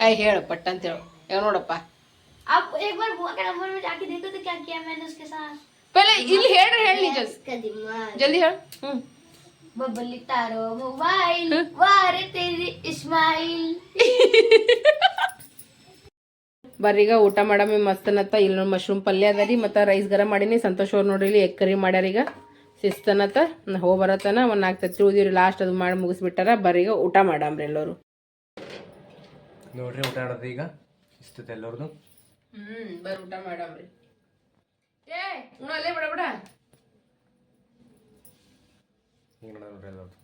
ಐ ಹೇಳು ಪಟ್ ಅಂತ ಹೇಳು ಯಾವ ನೋಡಪ್ಪ? आप एक बार बुआ के नंबर में जाके देखो तो क्या किया मैंने उसके ಇಲ್ಲಿ ಹೇಳು ಹೇಳಿ ಜಲ್ದಿ. ಜಲ್ದಿ ಹೇಳು. ಹ್ಮ್. ಬಬ್ಬಲಿ ತಾರೋ ಮೊಬೈಲ್ ವಾರೆ ತೇರಿ ಇಸ್ಮಾಯಿಲ್. ಬರ್ರಿ ಈಗ ಊಟ ಮಾಡಮಿ ಮಸ್ತನತ್ತ ಇಲ್ಲಿ ನೋಡಿ ಮಶ್ರೂಮ್ ಪಲ್ಯ ಅದ ರೀ ಮತ್ತು ರೈಸ್ ಗರ ಮಾಡೀನಿ. ಸಂತೋಷ್ ಅವ್ರು ನೋಡ್ರಿ ಇಲ್ಲಿ ಎಗ್ ಕರಿ ಮಾಡ್ಯಾರ ಈಗ ಶಿಸ್ತನತ್ತ ಹೋಗಿ ಬರತನ ಒಂದು ನಾಲ್ಕು ತತ್ತಿ ಉಳಿದಿವ್ರಿ ಲಾಸ್ಟ್ ಅದು ಮಾಡಿ ಮುಗಿಸ್ಬಿಟ್ಟಾರ ಬರೀಗ ಊಟ ಮಾಡಮ್ರಿ ಎಲ್ಲರು. ನೋಡ್ರಿ ಊಟ ಆಡೋದು ಈಗ ಇಸ್ತದೆ ಎಲ್ಲರದು. ಹ್ಞೂ ಬರ್ರಿ ಊಟ ಮಾಡಮ್ರಿ. ಏ ಅಲ್ಲೇ ಬಿಡ ಬಿಡ. ನೋಡ್ರಿ ಎಲ್ಲರದು.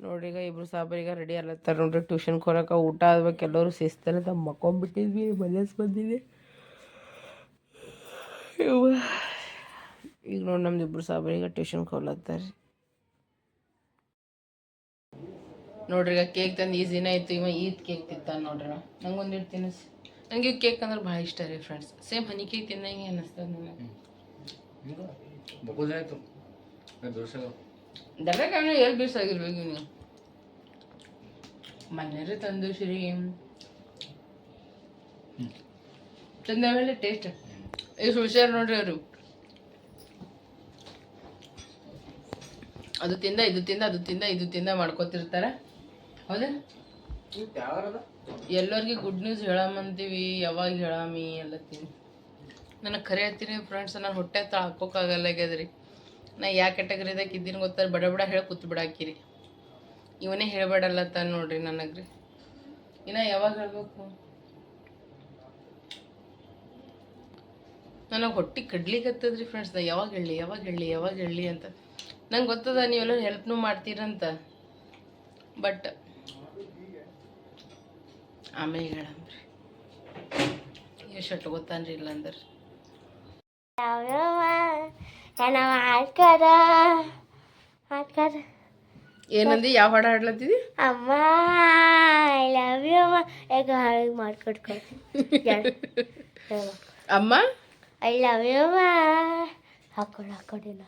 ನೋಡ್ರಿ ಈಗ ಇಬ್ರು ಸಾಬರೀಗ ರೆಡಿ ಅಲ್ಲತ್ತಾರ ನೋಡ್ರಿ ಟ್ಯೂಷನ್ ಕೊರಕ ಊಟ ಆದ್ಬೇಕು ಎಲ್ಲರೂ ಶಿಸ್ತನತ್ತ ಮಕ್ಕೊಂಬಿಟ್ಟಿದ್ವಿ ಮನೇಸ್ ಬಂದಿದೆ ಯವ್ವ. ಈಗ ನೋಡಿ ನಮ್ದು ಇಬ್ರು ಸಾಬರೀಗ ಟ್ಯೂಷನ್ ಕೊಲತ್ತಾರ ನೋಡ್ರಿ ಈಗ ಕೇಕ್ ತಂದು ಈ ದಿನ ಇತ್ತು ಇವ ಈದ್ ಕೇಕ್ ತಿಂತಾನ ನೋಡ್ರಿ ನಾವು. ನಂಗೊಂದು ಇಟ್ಟು ತಿನ್ನಿಸ್ ನಂಗೆ ಕೇಕ್ ಅಂದ್ರೆ ಭಾಳ ಇಷ್ಟ ರೀ ಫ್ರೆಂಡ್ಸ್ ಸೇಮ್ ಹನಿ ಕೇಕ್ ತಿನ್ನಂಗೆ ಅನ್ನಿಸ್ತದೆ ನನಗೆ. ದರ್ಗಾಗ ಎಲ್ಲಿ ಬೀಸಾಗಿರ್ಬೇಕು ನೀವು ಮನೆಯವ್ರೆ ತಂದು ಶ್ರೀ ಮೇಲೆ ಟೇಸ್ಟ್ ಎಷ್ಟು ಹುಷಾರು ನೋಡ್ರಿ ಅವರು. ಅದು ತಿಂದ, ಇದು ತಿಂದ, ಅದು ತಿಂದ, ಇದು ತಿಂದ ಮಾಡ್ಕೊತಿರ್ತಾರ. ಹೌದಾ? ಎಲ್ಲರಿಗೆ ಗುಡ್ ನ್ಯೂಸ್ ಹೇಳಮಂತೀವಿ ಯಾವಾಗ ಹೇಳಾಮಿ ಎಲ್ಲ ತಿನ್ ನನಗೆ ಕರೆ ಹತ್ತೀನಿ ಫ್ರೆಂಡ್ಸ್ ನಾನು ಹೊಟ್ಟೆ ಹತ್ರ ಹಾಕೋಕ್ಕಾಗಲ್ಲ ಆಗ್ಯದ್ರಿ ನಾ ಯಾವ ಕ್ಯಾಟಗರಿದಾಗ ಇದ್ದೀನಿ ಗೊತ್ತಾರ ಬಡ ಬಡ ಹೇಳಿ ಕೂತ್ ಬಿಡಾಕಿರಿ. ಇವನೇ ಹೇಳ್ಬೇಡಲ್ಲ ತಾನು ನೋಡ್ರಿ ನನಗ್ರಿ. ಇನ್ನ ಯಾವಾಗ ಹೇಳ್ಬೇಕು? ನನಗೆ ಹೊಟ್ಟೆ ಕಡ್ಲಿಕತ್ತದ್ರಿ ಫ್ರೆಂಡ್ಸ್ ನಾ ಯಾವಾಗ ಹೇಳಿ ಯಾವಾಗ ಹೇಳಿ ಯಾವಾಗ ಹೇಳಿ ಅಂತ. ನಂಗೆ ಗೊತ್ತದ ನೀವೆಲ್ಲ ಹೆಲ್ಪ್ನು ಮಾಡ್ತೀರಂತ. ಬಟ್ ಆಮೇಲೆ ಹೇಳಂಬ್ರಿ ಎಷ್ಟು ಗೊತ್ತಾನ್ರಿ ಇಲ್ಲ ಅಂದ್ರೆ ಮಾಡ್ಕರ ಆಡ್ಕಾರ ಏನಂದಿ? ಯಾವ ಹಾಡು ಹಾಡ್ಲತ್ತಿದಿ? ಅಮ್ಮ ಐ ಲವ್ ಯು ಅಮ್ಮ. ಈಗ ಹಾಗೆ ಮಾಡ್ಕೊಟ್ಕೊಡ್ತೀನಿ ಅಮ್ಮ? ಐ ಲವ್ ಯು ಅಮ್ಮ. ಹಾಕೊಡು ಹಾಕೊಡಿನ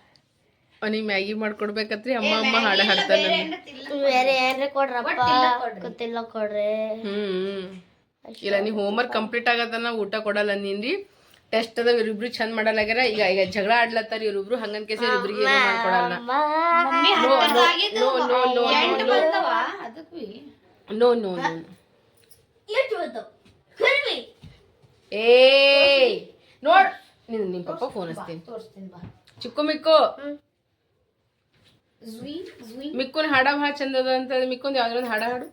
ಅವನಿಗೆ ಮ್ಯಾಗಿ ಮಾಡ್ಕೊಡ್ಬೇಕತ್ರಿ? ಅಮ್ಮ ಅಮ್ಮ ಹಾಡು ಹಾಡ್ತಾನೆ ಬೇರೆ ಏನ್ರಿ ಕೊಡ್ರಪ್ಪ. ಗೊತ್ತಿಲ್ಲ ಕೊಡ್ರಿ. ಹ್ಮ್. ಇಲ್ಲ ಹೋಮ್ ಹೋಮ್ವರ್ಕ್ ಕಂಪ್ಲೀಟ್ ಆಗತ್ತನ ಊಟ ಕೊಡಲ್ಲ ನೀನ್ರಿ ಟೆಸ್ಟ್ ಅದ ಇವ್ರಿಬ್ರು ಚಂದ ಮಾಡಲಾಗ್ಯಾರ ಈಗ ಈಗ ಜಗಳ ಆಡ್ಲತ್ತಾರ ಇವ್ರಿಬ್ರು ಹಂಗನ್ ಕೇಸ ಇವ್ರಿಗೆ ಏನು ಮಾಡ್ಕೊಡಲ್ಲ. ನೋ ನೋ ನೋ ಏ ನೋಡ್ ನಿನ್ ನಿಮ್ ಪಪ್ಪ ಫೋನ್ ಹಚ್ತೀನಿ. ಚಿಕ್ಕು ಮಿಕ್ಕು. ಮಿಕ್ಕುನ್ ಹಾಡ ಭಾಳ ಚಂದದ ಅದ ಅಂತ ಮಿಕ್ಕೊಂದ್ ಯಾವ್ದ್ರ ಹಾಡ ಹಾಡು.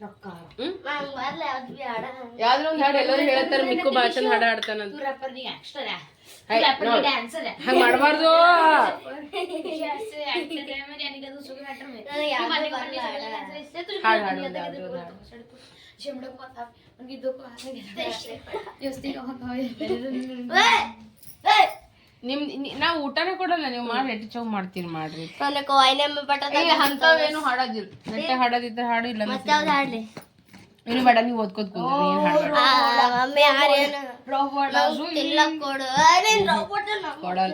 ಟೈಟ್ ಟೈಟ್ ರೊಕ್ಕ ಹ್ಮ್? ನಂಗೆ ಬರಲ್ಲ ಯಾವ್ದು ಬಿ ಹಾಡ ಯಾವ್ದ್ರ ಒಂದ್ ಹಾಡು ಎಲ್ಲರೂ ಹೇಳ್ತಾರ ಮಿಕ್ಕು ಭಾಳ ಚಂದ ಹಾಡ ಹಾಡ್ತಾನಂತ ಹೈ, ನೋಡ್. ಹಂಗ್ ಮಾಡಬಾರ್ದು ನನಗೆ ಯಾವ್ದು ಬರಲ್ಲ ಹಾಡ. ಹಾಡು ಹಾಡು ಒಂದ್ ನಿಮ್ ನಿ- ಊಟನೇ ಕೊಡಲ್ಲ ನೀವು ಮಾಡಿ ರೆಟ್ಟಿ ಚೌ ಮಾಡ್ತೀರಿ ಮಾಡ್ರಿ. ನನಗೆ ವಾಯ್ನೆ ಪಟ್ಟದ ಏ ಅಂತವೇನು ಹಾಡೋದಿಲ್ಲ. ರೆಟ್ಟೆ ಹಾಡೋದಿದ್ರೆ ಹಾಡು ಇಲ್ಲ ಮತ್ತೆ ಯಾವ್ದು ಹಾಡ್ಲಿ? ಏನು ಬೇಡ ನೀವು ಓದ್ಕೋತ. ಕೊಡಲ್ಲ.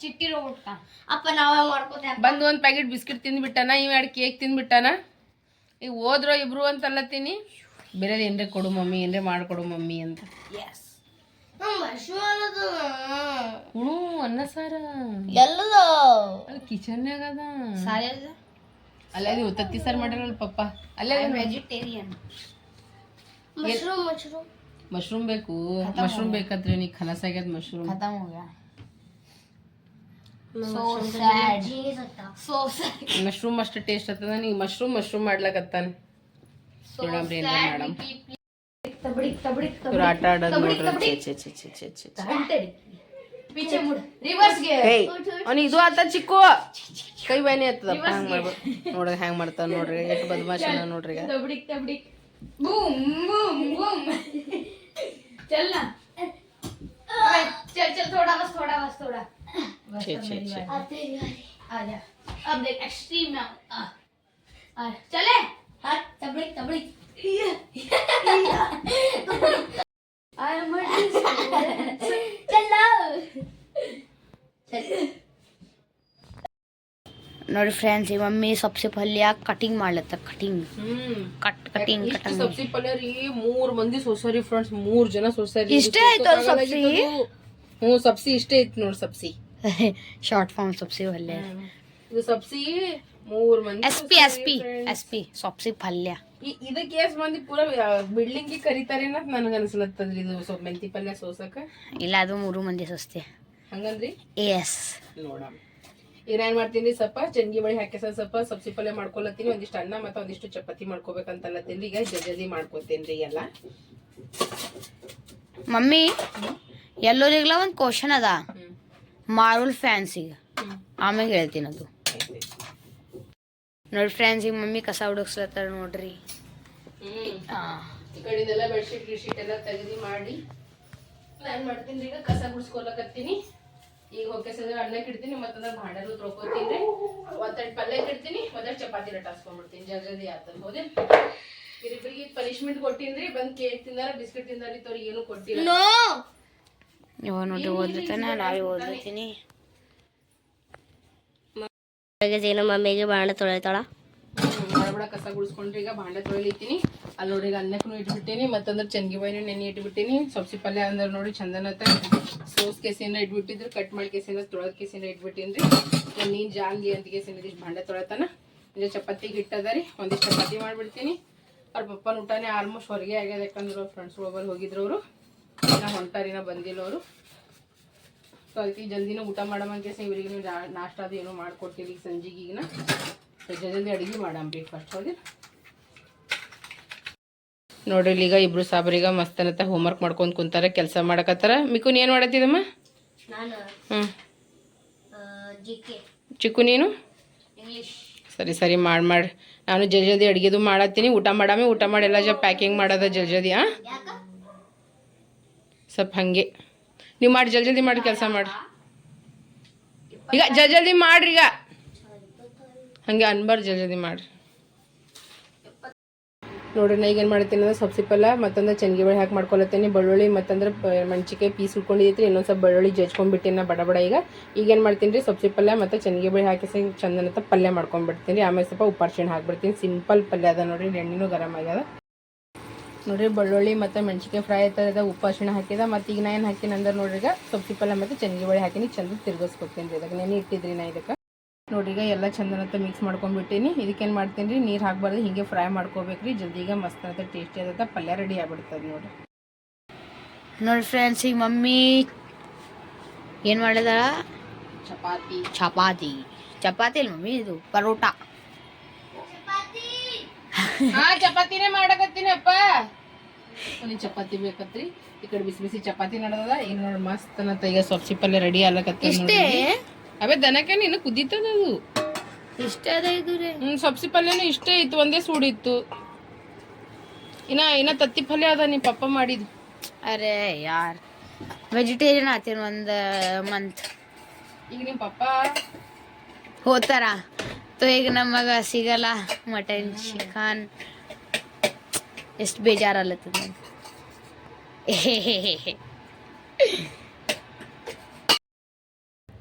ಚಿಟ್ಟಿ ರೋಬೋಟ್ ಅಪ್ಪ ನಾವೇ ಬಂದು ಒಂದು ಪ್ಯಾಕೆಟ್ ಬಿಸ್ಕಿಟ್ ತಿಂದ್ಬಿಟ್ಟಾನ ಇವ್ ಎರಡು ಕೇಕ್ ತಿಂದ್ಬಿಟ್ಟಾನ? ಈಗ ಹೋದ್ರೋ ಇಬ್ರು ಅಂತಲ್ಲ ತಿನ್ನಿ. ಬೇರೆ ಏನ್ರೆ ಕೊಡು ಮಮ್ಮಿ ಏನ್ರೆ ಮಾಡ್ಕೊಡು ಮಮ್ಮಿ ಅಂತ. ಹುಣು ಅನ್ನ ಸಾರ. ಎಲ್ಲದ. ಕಿಚನ್ಯಾಗ ಅದ ಸಾರದ ಅಲ್ಲೇ ಅದು ತತ್ತಿ ಸಾರು ಮಾಡ್ಯಾರಲ್ಲ ಪಪ್ಪ. ಅಲ್ಲೇ ವೆಜಿಟೇರಿಯನ್ ಮಶ್ರೂಮ್ ಮಶ್ರೂಮ್. ಮಶ್ರೂಮ್ ಬೇಕು. ಮಶ್ರೂಮ್ ಬೇಕಾದ್ರೆ ನೀ ಖಲಾಸ್ ಆಗ್ಯದ ಮಶ್ರೂಮ್. ಖತಮ್ ಹೋಗ್ಯಾ ಮಶ್ರೂಮ್ ಅಷ್ಟು ಟೇಸ್ಟ್ ಆಗ್ತದ. ನೀ ಮಶ್ರೂಮ್ ಮಶ್ರೂಮ್ ಮಾಡ್ಲಕತ್ತಾನ. ನೋಡಮ್ರಿ ಏನ್ ಮೇಡಮ್ ಇವ್ರು ಆಟ ಆಡೋದು ನೋಡ್ರಿ ಛೆ, ಛೆ, ಛೆ, ಛೆ, ಛೆ, ಛೆ. पीछे मुड़ रिवर्स गियर ಏಯ್ ಅವ್ನು ಇದು ಆತ ಚಿಕ್ಕು ಕೈ ಬ್ಯಾನಿ ಆಗ್ತದಪ್ಪ ಹಂಗ್ ಮಾಡ್ಬೇಕು ನೋಡ್ರಿ ಹ್ಯಾಂಗ್ ಮಾಡ್ತಾನ ನೋಡ್ರಿ ಎಷ್ಟು ಬದಮಾಶನ ನೋಡ್ರಿ ಈಗ तबड़िक तबड़िक बूम बूम बूम चलना चल चल थोड़ा बस थोड़ा बस थोड़ा बस छे, अब छे, मेरी छे। बारी। आ जा अब देख एक्सट्रीम में आऊं। आ आ चले हाँ तबड़िक तबड़िक आई एम चलो ನೋಡಿ ಫ್ರೆಂಡ್ಸ್ ಈ ಮಮ್ಮಿ ಸಬ್ಸಿ ಪಲ್ಯ ಕಟಿಂಗ್ ಮಾಡ್ಲತ್ತ ಕಟಿಂಗ್ ಹ್ಮ್ ಕಟ್ ಕಟಿಂಗ್ ಇಷ್ಟು ಕಟಿಂಗ್ ಸಬ್ಸಿ ಪಲ್ಯ ರೀ ಮೂರ್ ಮಂದಿ ಸೊಸರಿ ಫ್ರೆಂಡ್ಸ್ ಮೂರ್ ಜನ ಸೊಸರಿ ಇಷ್ಟೇ ಆಯ್ತು ಅದು ಸಬ್ಸಿ? ಹ್ಞೂ ಸಬ್ಸಿ ಇಷ್ಟೇ ಐತಿ ನೋಡ್ ಸಬ್ಸಿ ಶಾರ್ಟ್ ಫಾರ್ಮ್ ಸಬ್ಸಿ ಪಲ್ಯ ಇದು ಸಬ್ಸಿ ಮೂರ್ ಮಂದಿ S P S P S P ಸೊಪ್ಸಿ ಪಲ್ಯ. ಇದಕ್ಕೆ ಎಸ್ ಮಂದಿ ಪೂರ ಬಿಲ್ಡಿಂಗ್ ಕರಿತಾರೆ ಅಂತ ನನಗೆ ಅನ್ಸಲತ್ತದ್ರಿ ಇದು ಸೊ ಮೆಂತಿ ಪಲ್ಯ ಸೋಸಕ ಇಲ್ಲ ಅದು ಮೂರು ಮಂದಿ ಸಸ್ತಿ. ಹಂಗಂದ್ರಿ? ಎಸ್ ನೋಡಮ್. ಈಗ ಮಾಡ್ತೀನಿ ಸ್ವಲ್ಪ ಚಂಗಿ ಬಳಿ ಹಾಕಿಸ ಸ್ವಲ್ಪ ಸಬ್ಸಿ ಪಲ್ಯ ಮಾಡ್ಕೊಳತ್ತೀನಿ ಒಂದಿಷ್ಟು ಅನ್ನ ಮತ್ತೆ ಒಂದಿಷ್ಟು ಚಪಾತಿ ಮಾಡ್ಕೋಬೇಕಂತಲ್ಲತ್ತೀನಿ ಈಗ ಜಲ್ದಿ ಮಾಡ್ಕೋತೇನ್ರಿ ಎಲ್ಲ. ಮಮ್ಮಿ ಎಲ್ಲರಿಗೆಲ್ಲ ಒಂದು ಕ್ವಶನ್ ಅದ. ಮಾರುಲ್ ಫ್ಯಾನ್ಸಿಗೆ. ಆಮೇಲೆ ಹೇಳ್ತೀನಿ ಅದು ನೋಡಿ ಫ್ರೆಂಡ್ಸ್ ಈಗ ಮಮ್ಮಿ ಕಸ ಹುಡುಕ್ಸ್ಲತ್ತಾರ ನೋಡ್ರಿ. ಈ ಕಡೆದೆಲ್ಲ ಬೆಡ್ಶೀಟ್ ಗಿಡ್ಶೀಟ್ ಎಲ್ಲ ತೆಗೆದು ಮಾಡಿ. ನಾನು ಮಾಡ್ತೀನಿ ಈಗ ಕಸ ಗುಡ್ಸ್ಕೊಳಕತ್ತೀನಿ ಈಗ ಹೊಕ್ಕೆ ಸದ ಅನ್ನಕ್ಕೆ ಇಡ್ತೀನಿ ಮತ್ತಂದ್ರೆ ಭಾಂಡಲು ತೊಳ್ಕೊತೀನಿ. ಒಂದೆರಡು ಪಲ್ಯಕ್ಕೆ ಇಡ್ತೀನಿ ಮತ್ತೆ ಚಪಾತಿ ಲಟಾಸ್ಕೊಂಡ್ಬಿಡ್ತೀನಿ ಜಲ್ದಿ ಜಲ್ದಿ ಆತದ ಹೋದೆ. ಇವ್ರಿಬ್ರಿಗೆ ಪನಿಷ್ಮೆಂಟ್ ಕೊಟ್ಟಿನ್ರಿ ಬಂದ್ ಕೇಕ್ ತಿಂದಾರ ಬಿಸ್ಕಿಟ್ ತಿಂದಾರ ಇತ್ತವ್ರು ಏನು ಕೊಟ್ಟಿಲ್ಲ. ನೋಡ್ರಿ ಓದ್ಲತ್ತಾನ? ನಾವೇ ಓದ್ಲತ್ತೀನಿ. ಏನೋ ಮಮ್ಮಿಗೆ ಬಾಣ ತೊಳಿತಾಳ. ಬಡ ಕಸ ಗುಡಿಸ್ಕೊಂಡ್ರಿ ಈಗ ಬಾಂಡೆ ತೊಳಿಲಿತ್ತೀನಿ. ಅಲ್ಲಿ ನೋಡಿ ಈಗ ಅನ್ನಕ್ಕೂ ಇಟ್ಬಿಟ್ಟಿನಿ, ಮತ್ತಂದ್ರೆ ಚಂಗಿ ಬಾಯಿನ ನೆನೆ ಇಟ್ಬಿಟ್ಟಿನಿ. ಸಬ್ಸಿ ಪಲ್ಯ ಅಂದ್ರೆ ನೋಡಿ ಚಂದನತ್ತ ಸೋಸ್ ಕೇಸಿಂದ ಇಟ್ಬಿಟ್ಟಿದ್ರು, ಕಟ್ ಮಾಡಿ ಕೇಸಿಂದ, ತೊಳೆದ ಕೇಸಿಂದ ಇಟ್ಬಿಟ್ಟಿನಿ ನಾನು ನೀನು ಜಾಂಗಿ ಅಂತ ಕೇಸಿಂದ ಇದಿಷ್ಟು ಭಾಂಡೆ ತೊಳೆತಾನ. ಇದು ಚಪಾತಿಗೆ ಹಿಟ್ಟದ ರೀ, ಒಂದಿಷ್ಟು ಚಪಾತಿ ಮಾಡ್ಬಿಡ್ತೀನಿ. ಅವ್ರ ಪಪ್ಪನ ಊಟನೇ ಆಲ್ಮೋಸ್ಟ್ ಹೊರಗೆ ಆಗ್ಯದ ಯಾಕಂದ್ರೆ ಫ್ರೆಂಡ್ಸ್ ಒಬ್ಬರು ಹೋಗಿದ್ರು ಅವರು. ನಾ ಹೊಂಟಾರಿನ ಬಂದಿಲ್ಲ ಅವರು. ಸೊ ಅದಕ್ಕೆ ಜಲ್ದಿನ ಊಟ ಮಾಡಮ್ಮ ಕೇಸ ಇವರಿಗೆ ನಾಷ್ಟ ಅದು ಏನೋ ಮಾಡ್ಕೊಡ್ತೀವಿ ಈಗ ಸಂಜೆಗೆ ಈಗಿನ ಜಲ್ದಿ ಜಲ್ದಿ ಅಡುಗೆ ಮಾಡಮ್ಮ ಬ್ರೇಕ್ಫಾಸ್ಟ್ ಹೋಗಿ. ನೋಡ್ರಿ ಈಗ ಇಬ್ರು ಸಾಬ್ರೀಗ ಹೋಮ್ ಹೋಮ್ವರ್ಕ್ ಮಾಡ್ಕೊಂಡ್ ಕುಂತಾರ ಕೆಲಸ ಮಾಡಕತ್ತಾರ. ಮಿಕುನ್ ಏನು ಮಾಡತ್ತಿದಮ್ಮ? ನಾನು. ಹ್ಞೂ ಚಿಕ್ಕು ನೀನು? ಸರಿ ಸರಿ ಮಾಡಿ ಮಾಡಿ. ನಾನು ಜಲ್ ಜಲ್ದಿ ಅಡುಗೆದು ಮಾಡತ್ತೀನಿ. ಊಟ ಮಾಡಾಮಿ ಊಟ ಮಾಡಿ ಎಲ್ಲ ಜ ಪ್ಯಾಕಿಂಗ್ ಮಾಡೋದ ಜಲ್ ಜಲ್ದಿ ಹಾಂ ಸ್ವಲ್ಪ ಹಂಗೆ. ನೀವು ಮಾಡಿ ಜಲ್ದಿ ಜಲ್ದಿ ಮಾಡಿ ಕೆಲಸ ಮಾಡಿ ಈಗ ಜಲ್ ಜಲ್ದಿ ಮಾಡ್ರಿ ಈಗ. ಹಂಗೆ ಅನ್ಬಾರ್ದು ಜಲ್ ಜಲ್ದಿ ಮಾಡ್ರಿ. ನೋಡ್ರಿ, ನಾ ಏನು ಮಾಡ್ತೀನಿ ಅಂದ್ರೆ ಸಬ್ಸಿ ಪಲ್ಯ ಮತ್ತಂದ್ರೆ ಚನ್ಗಿ ಬೇಳೆ ಹಾಕಿ ಮಾಡ್ಕೊಳತ್ತೀನಿ. ಬೆಳ್ಳುಳ್ಳಿ ಮತ್ತಂದ್ರೆ ಮೆಣ್ಸಿಕಾಯಿ ಪೀಸ್ ಉಳ್ಕೊಂಡಿದ್ರಿ ಇನ್ನೊಂದು ಸ್ವಲ್ಪ ಬೆಳ್ಳುಳ್ಳಿ ಜಜ್ಕೊಂಡ್ಬಿಟ್ಟಿನ ಬಡ ಬಡ ಈಗ. ಈಗ ಏನು ಮಾಡ್ತೀನಿ ರೀ ಸಬ್ಸಿ ಪಲ್ಯ ಮತ್ತು ಚನ್ಗಿ ಬೇಳೆ ಹಾಕಿ ಚಂದನತ್ತ ಪಲ್ಯ ಮಾಡ್ಕೊಂಡ್ಬಿಡ್ತೀನಿ ರೀ. ಆಮೇಲೆ ಸ್ವಲ್ಪ ಉಪ್ಪಾರ್ಶಿಣ ಹಾಕ್ಬಿಡ್ತೀನಿ. ಸಿಂಪಲ್ ಪಲ್ಯ ಅದ ನೋಡಿರಿ, ಎಣ್ಣೆನೂ ಗರಮ್ ಆಗ್ಯದ. ನೋಡ್ರಿ ಬೆಳ್ಳುಳ್ಳಿ ಮತ್ತು ಮೆಣಸಿಕಾಯಿ ಫ್ರೈ ಆಯ್ತದ ಉಪ್ಪು ಅರಿಶಿಣ ಹಾಕಿದ ಮತ್ತು ಈಗ ನಾ ಏನು ಹಾಕಿನ ಅಂದ್ರೆ ನೋಡ್ರಿ ಈಗ ಸೊಪ್ಪಿ ಪಲ್ಯ ಮತ್ತು ಚಂಗಿ ಬಳ್ಳಿ ಹಾಕಿನಿ ಚಂದ ತಿರ್ಗಿಸ್ಕೊತೀನಿ ರೀ. ಇದಕ್ಕೆ ನೆನೆ ಇಟ್ಟಿದ್ರಿ ನಾ ಇದಕ್ಕೆ. ನೋಡ್ರಿ ಈಗ ಎಲ್ಲ ಚಂದನತ್ತ ಮಿಕ್ಸ್ ಮಾಡ್ಕೊಂಡ್ಬಿಟ್ಟಿನಿ. ಇದಕ್ಕೇನು ಮಾಡ್ತೀನಿ ರೀ ನೀರು ಹಾಕ್ಬಾರ್ದು ಹಿಂಗೆ ಫ್ರೈ ಮಾಡ್ಕೋಬೇಕು ರೀ ಜಲ್ದಿ ಈಗ ಮಸ್ತ್ ಅಂತ ಟೇಸ್ಟಿ ಆದ ಪಲ್ಯ ರೆಡಿ ಆಗ್ಬಿಡ್ತದೆ ನೋಡ್ರಿ. ನೋಡಿ ಫ್ರೆಂಡ್ಸ್ ಈಗ ಮಮ್ಮಿ ಏನು ಮಾಡಿದ ಚಪಾತಿ. ಚಪಾತಿ. ಚಪಾತಿ ಇಲ್ಲ ಮಮ್ಮಿ ಇದು ಪರೋಟ. ಹಾ ಚಪಾತಿನೇ ಮಾಡಕತ್ತೀನಿ ಅಪ್ಪ. ಒಂದು ಚಪಾತಿ ಬೇಕತ್ರಿ. ಈ ಕಡೆ ಬಿಸಿ ಬಿಸಿ ಚಪಾತಿ ನಡದ ಈಗ ನೋಡಿ ಮಸ್ತ್ ಅನ್ನತ್ತ ಈಗ ಸೊಪ್ಸಿ ಪಲ್ಯ ರೆಡಿ ಆಗ್ಲಕತ್ತ ಇಷ್ಟೇ? ಅವೇ ದನಕ್ಕೆ ನೀನು ಕುದೀತದ ಅದು? ಇಷ್ಟೇ ಅದ ಇದು ರೀ. ಹ್ಮ್ ಸೊಪ್ಸಿ ಪಲ್ಯನೂ ಇಷ್ಟೇ ಇತ್ತು ಒಂದೇ ಸೂಡಿತ್ತು. ಇನ್ನ ಇನ್ನ ತತ್ತಿ ಪಲ್ಯ ಅದ ನಿಮ್ಮ ಪಪ್ಪ ಮಾಡಿದ್ದು. ಅರೆ ಯಾರ್? ವೆಜಿಟೇರಿಯನ್ ಆತೇನು ಒಂದು ಮಂತ್ ಈಗ ನಿಮ್ಮ ಪಪ್ಪ? ಹೋತಾರ? ತೋ ಈಗ ನಮಗ ಸಿಗಲ್ಲ ಮಟನ್ ಚಿಕನ್ ಎಷ್ಟು ಬೇಜಾರಲ್ಲತ್ತದ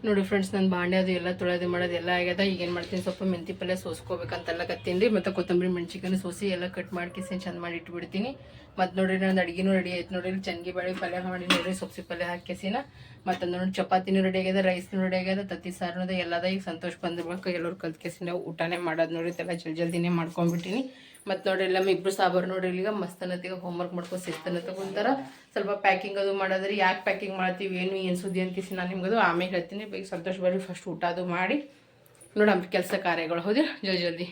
ನೋಡಿ ಫ್ರೆಂಡ್ಸ್ ನನ್ನ ಬಾಂಡೆ ಅದು ಎಲ್ಲ ತೊಳೆದು ಮಾಡೋದು ಎಲ್ಲ ಆಗ್ಯದ. ಈಗ ಏನು ಮಾಡ್ತೀನಿ, ಸ್ವಲ್ಪ ಮೆಂತಿ ಪಲ್ಯ ಸೋಸ್ಕೋಬೇಕಂತೆಲ್ಲ ಕತ್ತೀನಿ ರೀ. ಮತ್ತು ಕೊತ್ತಂಬರಿ ಮೆಣಸಿಕಾಯಿ ಸೋಸಿ ಎಲ್ಲ ಕಟ್ ಮಾಡಿ ಕಿಸಿನ್ ಚಂದ ಮಾಡಿ ಇಟ್ಬಿಡ್ತೀನಿ. ಮತ್ತು ನೋಡಿರಿ ನಂದು ಅಡುಗೆನೂ ರೆಡಿ ಆಯ್ತು ನೋಡಿರಿ. ಚಂಗಿ ಬಾಳೆ ಪಲ್ಯ ಮಾಡಿ ನೋಡಿರಿ, ಸೊಪ್ಸಿ ಪಲ್ಯ ಹಾಕಿಸಿನ ಮತ್ತು ನೋಡಿ ಚಪಾತಿನೂ ರೆಡಿ ಆಗ್ಯದ ರೈಸ್ನೂ ರೆಡಿ ಆಗ್ಯದ, ತತ್ತಿ ಸಾರು ಅದ ಎಲ್ಲದ ಈಗ ಸಂತೋಷ ಬಂದಿರ್ಬೇಕು. ಎಲ್ಲರೂ ಕಲ್ತ್ಕೇಸಿ ನಾವು ಊಟನೇ ಮಾಡೋದು ನೋಡಿರಿ. ಎಲ್ಲ ಜಲ್ದಿ ಜಲ್ದಿನೇ ಮಾಡ್ಕೊಂಡ್ಬಿಟ್ಟಿನಿ. ಮತ್ತು ನೋಡ್ರಿ ನಮ್ಮ ಇಬ್ರು ಸಾಬಾರು ನೋಡ್ರಿ ಈಗ ಹೋಮ್ ಹೋಮ್ವರ್ಕ್ ಮಾಡ್ಕೊಂಡು ಸಿಸ್ತನ ತಗೊಂತಾರ. ಸ್ವಲ್ಪ ಪ್ಯಾಕಿಂಗ್ ಅದು ಮಾಡೋದ್ರಿ. ಯಾಕೆ ಪ್ಯಾಕಿಂಗ್ ಮಾಡ್ತೀವಿ, ಏನು ಏನು ಸುದ್ದಿ ಅಂತೀಸಿ ನಾನು ನಿಮ್ಗದು ಆಮೇಲೆ ಹೇಳ್ತೀನಿ. ಸಂತೋಷ ಬರ್ರಿ ಫಸ್ಟ್ ಊಟ ಅದು ಮಾಡಿ. ನೋಡಮ್ಮ ಕೆಲಸ ಕಾರ್ಯಗಳು ಹೌದು ಜಲ್ದಿ ಜಲ್ದಿ.